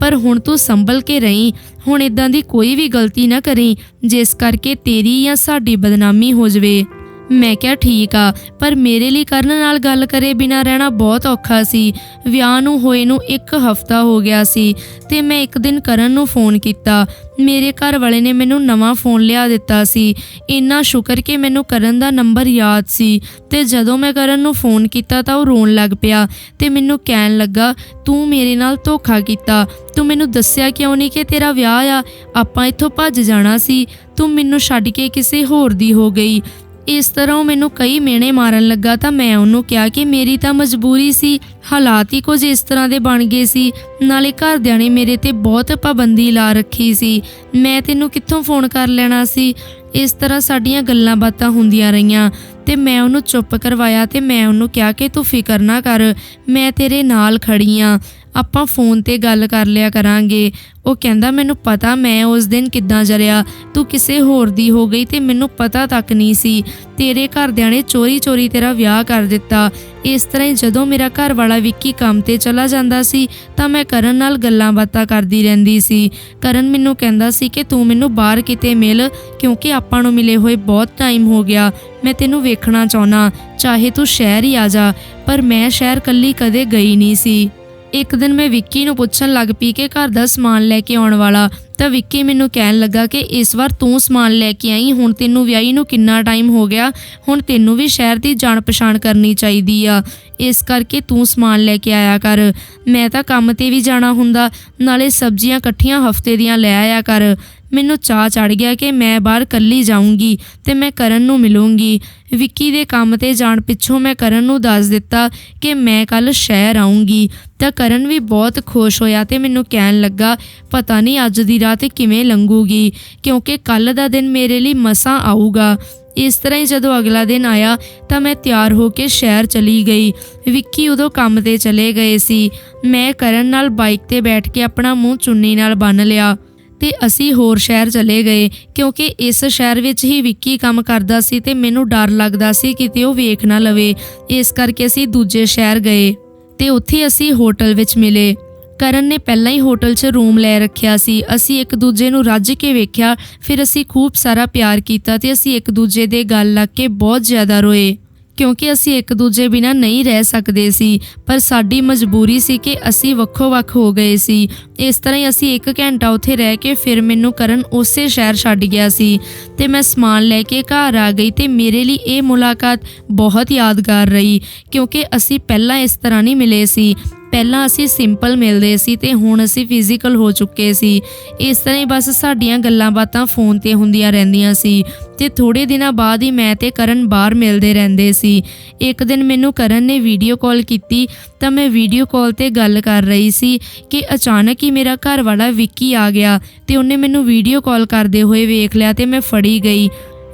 ਪਰ ਹੁਣ ਤੂੰ ਸੰਭਲ ਕੇ ਰਹੀਂ। ਹੁਣ ਇਦਾਂ ਦੀ ਕੋਈ ਵੀ ਗਲਤੀ ਨਾ ਕਰੀ, ਜਿਸ ਕਰਕੇ ਤੇਰੀ ਜਾਂ ਸਾਡੀ ਬਦਨਾਮੀ ਹੋ ਜਵੇ। ਮੈਂ ਕਿਹਾ ਠੀਕ ਆ, ਪਰ ਮੇਰੇ ਲਈ ਕਰਨ ਨਾਲ ਗੱਲ ਕਰੇ ਬਿਨਾ ਰਹਿਣਾ ਬਹੁਤ ਔਖਾ ਸੀ। ਵਿਆਹ ਨੂੰ ਹੋਏ ਨੂੰ ਇੱਕ ਹਫਤਾ ਹੋ ਗਿਆ ਸੀ ਤੇ ਮੈਂ ਇੱਕ ਦਿਨ ਕਰਨ ਨੂੰ ਫੋਨ ਕੀਤਾ। ਮੇਰੇ ਘਰ ਵਾਲੇ ਨੇ ਮੈਨੂੰ ਨਵਾਂ ਫੋਨ ਲਿਆ ਦਿੱਤਾ ਸੀ। ਇੰਨਾ ਸ਼ੁਕਰ ਕਿ ਮੈਨੂੰ ਕਰਨ ਦਾ ਨੰਬਰ ਯਾਦ ਸੀ ਤੇ ਜਦੋਂ ਮੈਂ ਕਰਨ ਨੂੰ ਫੋਨ ਕੀਤਾ ਤਾਂ ਉਹ ਰੋਣ ਲੱਗ ਪਿਆ ਤੇ ਮੈਨੂੰ ਕਹਿਣ ਲੱਗਾ, ਤੂੰ ਮੇਰੇ ਨਾਲ ਧੋਖਾ ਕੀਤਾ। ਤੂੰ ਮੈਨੂੰ ਦੱਸਿਆ ਕਿਉਂ ਨਹੀਂ ਕਿ ਤੇਰਾ ਵਿਆਹ ਆ? ਆਪਾਂ ਇੱਥੋਂ ਭੱਜ ਜਾਣਾ ਸੀ। ਤੂੰ ਮੈਨੂੰ ਛੱਡ ਕੇ ਕਿਸੇ ਹੋਰ ਦੀ ਹੋ ਗਈ। ਇਸ ਤਰ੍ਹਾਂ ਉਹ ਮੈਨੂੰ ਕਈ ਮੇਣੇ ਮਾਰਨ ਲੱਗਾ ਤਾਂ ਮੈਂ ਉਹਨੂੰ ਕਿਹਾ ਕਿ ਮੇਰੀ ਤਾਂ ਮਜਬੂਰੀ ਸੀ, ਹਾਲਾਤ ਹੀ ਕੁਝ ਇਸ ਤਰ੍ਹਾਂ ਦੇ ਬਣ ਗਏ ਸੀ। ਨਾਲੇ ਘਰਦਿਆਂ ਨੇ ਮੇਰੇ ਤੇ ਬਹੁਤ ਪਾਬੰਦੀ ਲਾ ਰੱਖੀ ਸੀ। ਮੈਂ ਤੈਨੂੰ ਕਿੱਥੋਂ ਫੋਨ ਕਰ ਲੈਣਾ ਸੀ? ਇਸ ਤਰ੍ਹਾਂ ਸਾਡੀਆਂ ਗੱਲਾਂ ਬਾਤਾਂ ਹੁੰਦੀਆਂ ਰਹੀਆਂ ਤੇ ਮੈਂ ਉਹਨੂੰ ਚੁੱਪ ਕਰਵਾਇਆ ਤੇ ਮੈਂ ਉਹਨੂੰ ਕਿਹਾ ਕਿ ਤੂੰ ਫਿਕਰ ਨਾ ਕਰ, ਮੈਂ ਤੇਰੇ ਨਾਲ ਖੜੀ ਆ। ਆਪਾਂ ਫੋਨ ਤੇ ਗੱਲ ਕਰ ਲਿਆ ਕਰਾਂਗੇ। ਉਹ ਕਹਿੰਦਾ, ਮੈਨੂੰ ਪਤਾ ਮੈਂ ਉਸ ਦਿਨ ਕਿੱਦਾਂ ਜਰਿਆ। ਤੂੰ ਕਿਸੇ ਹੋਰ ਦੀ ਹੋ ਗਈ ਤੇ ਮੈਨੂੰ ਪਤਾ ਤੱਕ ਨਹੀਂ ਸੀ। ਤੇਰੇ ਘਰਦਿਆਂ ਨੇ ਚੋਰੀ-ਚੋਰੀ ਤੇਰਾ ਵਿਆਹ ਕਰ ਦਿੱਤਾ। ਇਸ ਤਰ੍ਹਾਂ ਹੀ ਜਦੋਂ ਮੇਰਾ ਘਰ ਵਾਲਾ ਵਿੱਕੀ ਕੰਮ ਤੇ ਚਲਾ ਜਾਂਦਾ ਸੀ, ਤਾਂ ਮੈਂ ਕਰਨ ਨਾਲ ਗੱਲਾਂ ਬਾਤਾਂ ਕਰਦੀ ਰਹਿੰਦੀ ਸੀ। ਕਰਨ ਮੈਨੂੰ ਕਹਿੰਦਾ ਸੀ ਕਿ ਤੂੰ ਮੈਨੂੰ ਬਾਹਰ ਕਿਤੇ ਮਿਲ, ਕਿਉਂਕਿ ਆਪਾਂ ਨੂੰ ਮਿਲੇ ਹੋਏ ਬਹੁਤ ਟਾਈਮ ਹੋ ਗਿਆ। ਮੈਂ ਤੈਨੂੰ ਵੇਖਣਾ ਚਾਹੁੰਨਾ ਚਾਹੇ ਤੂੰ ਸ਼ਹਿਰ ਹੀ ਆ ਜਾ, ਪਰ ਮੈਂ ਸ਼ਹਿਰ ਕੱਲੀ ਕਦੇ ਗਈ ਨਹੀਂ ਸੀ। ਇੱਕ ਦਿਨ ਮੈਂ ਵਿੱਕੀ ਨੂੰ ਪੁੱਛਣ ਲੱਗ ਪਈ ਕਿ ਘਰ ਦਾ ਸਮਾਨ ਲੈ ਕੇ ਆਉਣ ਵਾਲਾ। ਤਾਂ ਵਿੱਕੀ ਮੈਨੂੰ ਕਹਿਣ ਲੱਗਾ ਕਿ ਇਸ ਵਾਰ ਤੂੰ ਸਮਾਨ ਲੈ ਕੇ ਆਈ, ਹੁਣ ਤੈਨੂੰ ਵਿਆਹੀ ਨੂੰ ਕਿੰਨਾ ਟਾਈਮ ਹੋ ਗਿਆ, ਹੁਣ ਤੈਨੂੰ ਵੀ ਸ਼ਹਿਰ ਦੀ ਜਾਣ ਪਛਾਣ ਕਰਨੀ ਚਾਹੀਦੀ ਆ। ਇਸ ਕਰਕੇ ਤੂੰ ਸਮਾਨ ਲੈ ਕੇ ਆਇਆ ਕਰ। ਮੈਂ ਤਾਂ ਕੰਮ ਤੇ ਵੀ ਜਾਣਾ ਹੁੰਦਾ, ਨਾਲੇ ਸਬਜ਼ੀਆਂ ਇਕੱਠੀਆਂ ਹਫ਼ਤੇ ਦੀਆਂ ਲੈ ਆਇਆ ਕਰ। ਮੈਨੂੰ ਚਾਹ ਚੜ ਗਿਆ ਕਿ ਮੈਂ ਬਾਹਰ ਕੱਲੀ ਜਾਊਂਗੀ ਤੇ ਮੈਂ ਕਰਨ ਨੂੰ ਮਿਲੂੰਗੀ। ਵਿੱਕੀ ਦੇ ਕੰਮ ਤੇ ਜਾਣ ਪਿੱਛੋਂ ਮੈਂ ਕਰਨ ਨੂੰ ਦੱਸ ਦਿੱਤਾ ਕਿ ਮੈਂ ਕੱਲ ਸ਼ਹਿਰ ਆਊਂਗੀ। ਤਾਂ ਕਰਨ ਵੀ ਬਹੁਤ ਖੁਸ਼ ਹੋਇਆ ਤੇ ਮੈਨੂੰ ਕਹਿਣ ਲੱਗਾ, ਪਤਾ ਨਹੀਂ ਅੱਜ ਦੀ ਰਾਤ ਕਿਵੇਂ ਲੰਘੂਗੀ, ਕਿਉਂਕਿ ਕੱਲ ਦਾ ਦਿਨ ਮੇਰੇ ਲਈ ਮਸਾਂ ਆਊਗਾ। ਇਸ ਤਰ੍ਹਾਂ ਹੀ ਜਦੋਂ ਅਗਲਾ ਦਿਨ ਆਇਆ, ਤਾਂ ਮੈਂ ਤਿਆਰ ਹੋ ਕੇ ਸ਼ਹਿਰ ਚਲੀ ਗਈ। ਵਿੱਕੀ ਉਦੋਂ ਕੰਮ ਤੇ ਚਲੇ ਗਏ ਸੀ। ਮੈਂ ਕਰਨ ਨਾਲ ਬਾਈਕ ਤੇ ਬੈਠ ਕੇ ਆਪਣਾ ਮੂੰਹ ਚੁੰਨੀ ਨਾਲ ਬੰਨ ਲਿਆ। ਤੇ ਅਸੀਂ ਹੋਰ ਸ਼ਹਿਰ ਚਲੇ ਗਏ, ਕਿਉਂਕਿ ਇਸ ਸ਼ਹਿਰ ਵਿੱਚ ਹੀ ਵਿੱਕੀ ਕੰਮ ਕਰਦਾ ਸੀ ਤੇ ਮੈਨੂੰ ਡਰ ਲੱਗਦਾ ਸੀ ਕਿਤੇ ਉਹ ਵੇਖ ਨਾ ਲਵੇ। ਇਸ ਕਰਕੇ ਅਸੀਂ ਦੂਜੇ ਸ਼ਹਿਰ ਗਏ ਤੇ ਉੱਥੇ ਅਸੀਂ ਹੋਟਲ ਵਿੱਚ ਮਿਲੇ। ਕਰਨ ਨੇ ਪਹਿਲਾਂ ਹੀ ਹੋਟਲ 'ਚ ਰੂਮ ਲੈ ਰੱਖਿਆ ਸੀ। ਅਸੀਂ ਇੱਕ ਦੂਜੇ ਨੂੰ ਰੱਜ ਕੇ ਵੇਖਿਆ, ਫਿਰ ਅਸੀਂ ਖੂਬ ਸਾਰਾ ਪਿਆਰ ਕੀਤਾ ਤੇ ਅਸੀਂ ਇੱਕ ਦੂਜੇ ਦੇ ਗੱਲ ਲੱਗ ਕੇ ਬਹੁਤ ਜ਼ਿਆਦਾ ਰੋਏ। ਕਿਉਂਕਿ ਅਸੀਂ ਇੱਕ ਦੂਜੇ ਬਿਨਾਂ ਨਹੀਂ ਰਹਿ ਸਕਦੇ ਸੀ, ਪਰ ਸਾਡੀ ਮਜਬੂਰੀ ਸੀ ਕਿ ਅਸੀਂ ਵੱਖੋ-ਵੱਖ ਹੋ ਗਏ ਸੀ। ਇਸ ਤਰ੍ਹਾਂ ਹੀ ਅਸੀਂ 1 ਘੰਟਾ ਉੱਥੇ ਰਹਿ ਕੇ ਫਿਰ ਮੈਨੂੰ ਕਰਨ ਉਸੇ ਸ਼ਹਿਰ ਛੱਡ ਗਿਆ ਸੀ ਤੇ ਮੈਂ ਸਮਾਨ ਲੈ ਕੇ ਘਰ ਆ ਗਈ ਤੇ ਮੇਰੇ ਲਈ ਇਹ ਮੁਲਾਕਾਤ ਬਹੁਤ ਯਾਦਗਾਰ ਰਹੀ, ਕਿਉਂਕਿ ਅਸੀਂ ਪਹਿਲਾਂ ਇਸ ਤਰ੍ਹਾਂ ਨਹੀਂ ਮਿਲੇ ਸੀ। ਪਹਿਲਾਂ ਅਸੀਂ ਸਿੰਪਲ ਮਿਲਦੇ ਸੀ ਤੇ ਹੁਣ ਅਸੀਂ ਫਿਜ਼ੀਕਲ ਹੋ ਚੁੱਕੇ ਸੀ। ਇਸ ਤਰ੍ਹਾਂ ਹੀ ਬਸ ਸਾਡੀਆਂ ਗੱਲਾਂ ਬਾਤਾਂ ਫੋਨ ਤੇ ਹੁੰਦੀਆਂ ਰਹਿੰਦੀਆਂ ਸੀ ਤੇ ਥੋੜੇ ਦਿਨਾਂ ਬਾਅਦ ਹੀ ਮੈਂ ਤੇ ਕਰਨ ਬਾਹਰ ਮਿਲਦੇ ਰਹਿੰਦੇ ਸੀ। ਇੱਕ ਦਿਨ ਮੈਨੂੰ ਕਰਨ ਨੇ ਵੀਡੀਓ ਕਾਲ ਕੀਤੀ ਤਾਂ ਮੈਂ ਵੀਡੀਓ ਕਾਲ ਤੇ ਗੱਲ ਕਰ ਰਹੀ ਸੀ ਕਿ ਅਚਾਨਕ ਹੀ ਮੇਰਾ ਘਰ ਵਾਲਾ ਵਿੱਕੀ ਆ ਗਿਆ ਤੇ ਉਹਨੇ ਮੈਨੂੰ ਵੀਡੀਓ ਕਾਲ ਕਰਦੇ ਹੋਏ ਵੇਖ ਲਿਆ ਤੇ ਮੈਂ ਫੜੀ ਗਈ।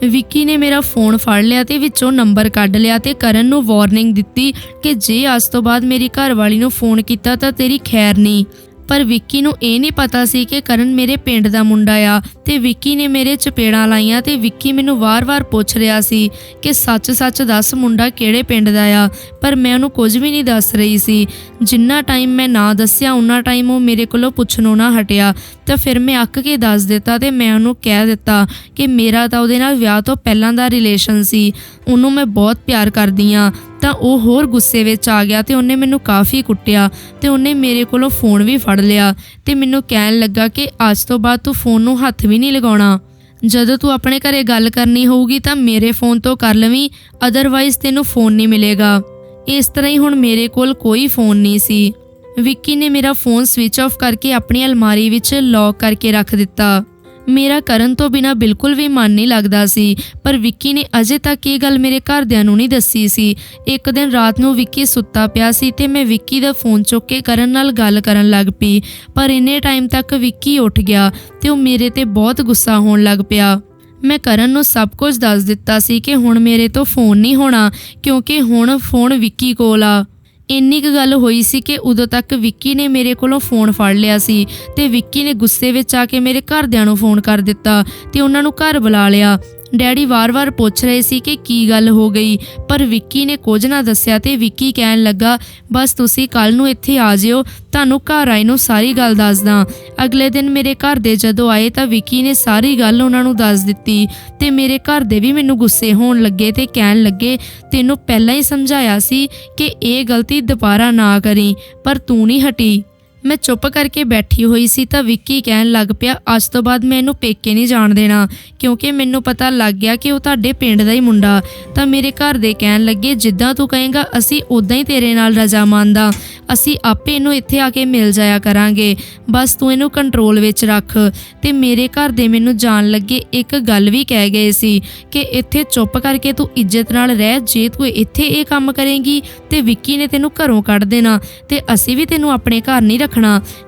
ਵਿੱਕੀ ਨੇ ਮੇਰਾ ਫੋਨ ਫੜ ਲਿਆ ਤੇ ਵਿੱਚੋਂ ਨੰਬਰ ਕੱਢ ਲਿਆ ਤੇ ਕਰਨ ਨੂੰ ਵਾਰਨਿੰਗ ਦਿੱਤੀ ਕਿ ਜੇ ਅੱਜ ਤੋਂ ਬਾਅਦ ਮੇਰੀ ਘਰਵਾਲੀ ਨੂੰ ਫੋਨ ਕੀਤਾ ਤਾਂ ਤੇਰੀ ਖੈਰ ਨਹੀਂ। ਪਰ ਵਿੱਕੀ ਨੂੰ ਇਹ ਨਹੀਂ ਪਤਾ ਸੀ ਕਿ ਕਰਨ ਮੇਰੇ ਪਿੰਡ ਦਾ ਮੁੰਡਾ ਆ ਤੇ ਵਿੱਕੀ ਨੇ ਮੇਰੇ ਚਪੇੜਾਂ ਲਾਈਆਂ ਤੇ ਵਿੱਕੀ ਮੈਨੂੰ ਵਾਰ-ਵਾਰ ਪੁੱਛ ਰਿਹਾ ਸੀ ਕਿ ਸੱਚ-ਸੱਚ ਦੱਸ ਮੁੰਡਾ ਕਿਹੜੇ ਪਿੰਡ ਦਾ ਆ, ਪਰ ਮੈਂ ਉਹਨੂੰ ਕੁਝ ਵੀ ਨਹੀਂ ਦੱਸ ਰਹੀ ਸੀ। ਜਿੰਨਾ ਟਾਈਮ ਮੈਂ ਨਾ ਦੱਸਿਆ, ਉਨਾ ਟਾਈਮ ਉਹ ਮੇਰੇ ਕੋਲੋਂ ਪੁੱਛਣੋਂ ਨਾ ਹਟਿਆ। ਤਾਂ ਫਿਰ ਮੈਂ ਅੱਕ ਕੇ ਦੱਸ ਦਿੱਤਾ ਤੇ ਮੈਂ ਉਹਨੂੰ ਕਹਿ ਦਿੱਤਾ ਕਿ ਮੇਰਾ ਤਾਂ ਉਹਦੇ ਨਾਲ ਵਿਆਹ ਤੋਂ ਪਹਿਲਾਂ ਦਾ ਰਿਲੇਸ਼ਨ ਸੀ। ਉਹਨੂੰ ਮੈਂ ਬਹੁਤ ਪਿਆਰ ਕਰਦੀ ਆ ਤਾਂ ਉਹ ਹੋਰ ਗੁੱਸੇ ਵਿੱਚ ਆ ਗਿਆ ਤੇ ਉਹਨੇ ਮੈਨੂੰ ਕਾਫੀ ਕੁੱਟਿਆ ਤੇ ਉਹਨੇ ਮੇਰੇ ਕੋਲੋਂ ਫੋਨ ਵੀ ਫੜ ਲਿਆ ਤੇ ਮੈਨੂੰ ਕਹਿਣ ਲੱਗਾ ਕਿ ਅੱਜ ਤੋਂ ਬਾਅਦ ਤੂੰ ਫੋਨ ਨੂੰ ਹੱਥ ਵੀ ਨਹੀਂ ਲਗਾਉਣਾ। ਜਦੋਂ ਤੂੰ ਆਪਣੇ ਘਰੇ ਗੱਲ ਕਰਨੀ ਹੋਊਗੀ ਤਾਂ ਮੇਰੇ ਫੋਨ ਤੋਂ ਕਰ ਲਵੀਂ ਅਦਰਵਾਈਜ਼ ਤੈਨੂੰ ਫੋਨ ਨਹੀਂ ਮਿਲੇਗਾ। ਇਸ ਤਰ੍ਹਾਂ ਹੀ ਹੁਣ ਮੇਰੇ ਕੋਲ ਕੋਈ ਫੋਨ ਨਹੀਂ ਸੀ। ਵਿੱਕੀ ਨੇ ਮੇਰਾ ਫੋਨ ਸਵਿਚ ਆਫ ਕਰਕੇ ਆਪਣੀ ਅਲਮਾਰੀ ਵਿੱਚ ਲੌਕ ਕਰਕੇ ਰੱਖ ਦਿੱਤਾ। ਮੇਰਾ ਕਰਨ ਤੋਂ ਬਿਨਾ ਬਿਲਕੁਲ ਵੀ ਮਨ ਨਹੀਂ ਲੱਗਦਾ ਸੀ, ਪਰ ਵਿੱਕੀ ਨੇ ਅਜੇ ਤੱਕ ਇਹ ਗੱਲ ਮੇਰੇ ਘਰਦਿਆਂ ਨੂੰ ਨਹੀਂ ਦੱਸੀ ਸੀ। ਇੱਕ ਦਿਨ ਰਾਤ ਨੂੰ ਵਿੱਕੀ ਸੁੱਤਾ ਪਿਆ ਸੀ ਤੇ ਮੈਂ ਵਿੱਕੀ ਦਾ ਫੋਨ ਚੁੱਕ ਕੇ ਕਰਨ ਨਾਲ ਗੱਲ ਕਰਨ ਲੱਗ ਪਈ, ਪਰ ਇੰਨੇ ਟਾਈਮ ਤੱਕ ਵਿੱਕੀ ਉੱਠ ਗਿਆ ਤੇ ਉਹ ਮੇਰੇ ਤੇ ਬਹੁਤ ਗੁੱਸਾ ਹੋਣ ਲੱਗ ਪਿਆ। ਮੈਂ ਕਰਨ ਨੂੰ ਸਭ ਕੁਝ ਦੱਸ ਦਿੱਤਾ ਸੀ ਕਿ ਹੁਣ ਮੇਰੇ ਤੋਂ ਫੋਨ ਨਹੀਂ ਹੋਣਾ, ਕਿਉਂਕਿ ਹੁਣ ਫੋਨ ਵਿੱਕੀ ਕੋਲ ਆ। ਇੰਨੀ ਕੁ ਗੱਲ ਹੋਈ ਸੀ ਕਿ ਉਦੋਂ ਤੱਕ ਵਿੱਕੀ ਨੇ ਮੇਰੇ ਕੋਲੋਂ ਫੋਨ ਫੜ ਲਿਆ ਸੀ ਤੇ ਵਿੱਕੀ ਨੇ ਗੁੱਸੇ ਵਿੱਚ ਆ ਕੇ ਮੇਰੇ ਘਰਦਿਆਂ ਨੂੰ ਫੋਨ ਕਰ ਦਿੱਤਾ ਤੇ ਉਹਨਾਂ ਨੂੰ ਘਰ ਬੁਲਾ ਲਿਆ। ਡੈਡੀ ਵਾਰ-ਵਾਰ ਪੁੱਛ ਰਹੇ ਸੀ ਕਿ ਕੀ ਗੱਲ ਹੋ ਗਈ, ਪਰ ਵਿੱਕੀ ਨੇ ਕੁਝ ਨਾ ਦੱਸਿਆ ਤੇ ਵਿੱਕੀ ਕਹਿਣ ਲੱਗਾ, ਬਸ ਤੁਸੀਂ ਕੱਲ ਨੂੰ ਇੱਥੇ ਆ ਜਿਓ, ਤੁਹਾਨੂੰ ਘਰ ਆਏ ਨੂੰ ਸਾਰੀ ਗੱਲ ਦੱਸਦਾ। ਅਗਲੇ ਦਿਨ ਮੇਰੇ ਘਰ ਦੇ ਜਦੋਂ ਆਏ ਤਾਂ ਵਿੱਕੀ ਨੇ ਸਾਰੀ ਗੱਲ ਉਹਨਾਂ ਨੂੰ ਦੱਸ ਦਿੱਤੀ ਤੇ ਮੇਰੇ ਘਰ ਦੇ ਵੀ ਮੈਨੂੰ ਗੁੱਸੇ ਹੋਣ ਲੱਗੇ ਤੇ ਕਹਿਣ ਲੱਗੇ, ਤੈਨੂੰ ਪਹਿਲਾਂ ਹੀ ਸਮਝਾਇਆ ਸੀ ਕਿ ਇਹ ਗਲਤੀ ਦੁਬਾਰਾ ਨਾ ਕਰੀ, ਪਰ ਤੂੰ ਨਹੀਂ ਹਟੀ। ਮੈਂ ਚੁੱਪ ਕਰਕੇ ਬੈਠੀ ਹੋਈ ਸੀ ਤਾਂ ਵਿੱਕੀ ਕਹਿਣ ਲੱਗ ਪਿਆ, ਅੱਜ ਤੋਂ ਬਾਅਦ ਮੈਂ ਇਹਨੂੰ ਪੇਕੇ ਨਹੀਂ ਜਾਣ ਦੇਣਾ, ਕਿਉਂਕਿ ਮੈਨੂੰ ਪਤਾ ਲੱਗ ਗਿਆ ਕਿ ਉਹ ਤੁਹਾਡੇ ਪਿੰਡ ਦਾ ਹੀ ਮੁੰਡਾ। ਤਾਂ ਮੇਰੇ ਘਰ ਦੇ ਕਹਿਣ ਲੱਗੇ, ਜਿੱਦਾਂ ਤੂੰ ਕਹੇਂਗਾ, ਅਸੀਂ ਉਦਾਂ ਹੀ ਤੇਰੇ ਨਾਲ ਰਜ਼ਾਮੰਦ ਆ ਅਸੀਂ ਆਪੇ ਇਹਨੂੰ ਇੱਥੇ ਆ ਕੇ ਮਿਲ ਜਾਇਆ ਕਰਾਂਗੇ। ਬਸ ਤੂੰ ਇਹਨੂੰ ਕੰਟਰੋਲ ਵਿੱਚ ਰੱਖ। ਤੇ ਮੇਰੇ ਘਰ ਦੇ ਮੈਨੂੰ ਜਾਣ ਲੱਗੇ, ਇੱਕ ਗੱਲ ਵੀ ਕਹਿ ਗਏ ਸੀ ਕਿ ਇੱਥੇ ਚੁੱਪ ਕਰਕੇ ਤੂੰ ਇੱਜ਼ਤ ਨਾਲ ਰਹਿ, ਜੇ ਤੂੰ ਇੱਥੇ ਇਹ ਕੰਮ ਕਰੇਂਗੀ ਤੇ ਵਿੱਕੀ ਨੇ ਤੈਨੂੰ ਘਰੋਂ ਕੱਢ ਦੇਣਾ ਤੇ ਅਸੀਂ ਵੀ ਤੈਨੂੰ ਆਪਣੇ ਘਰ ਨਹੀਂ ਰੱਖਣਾ।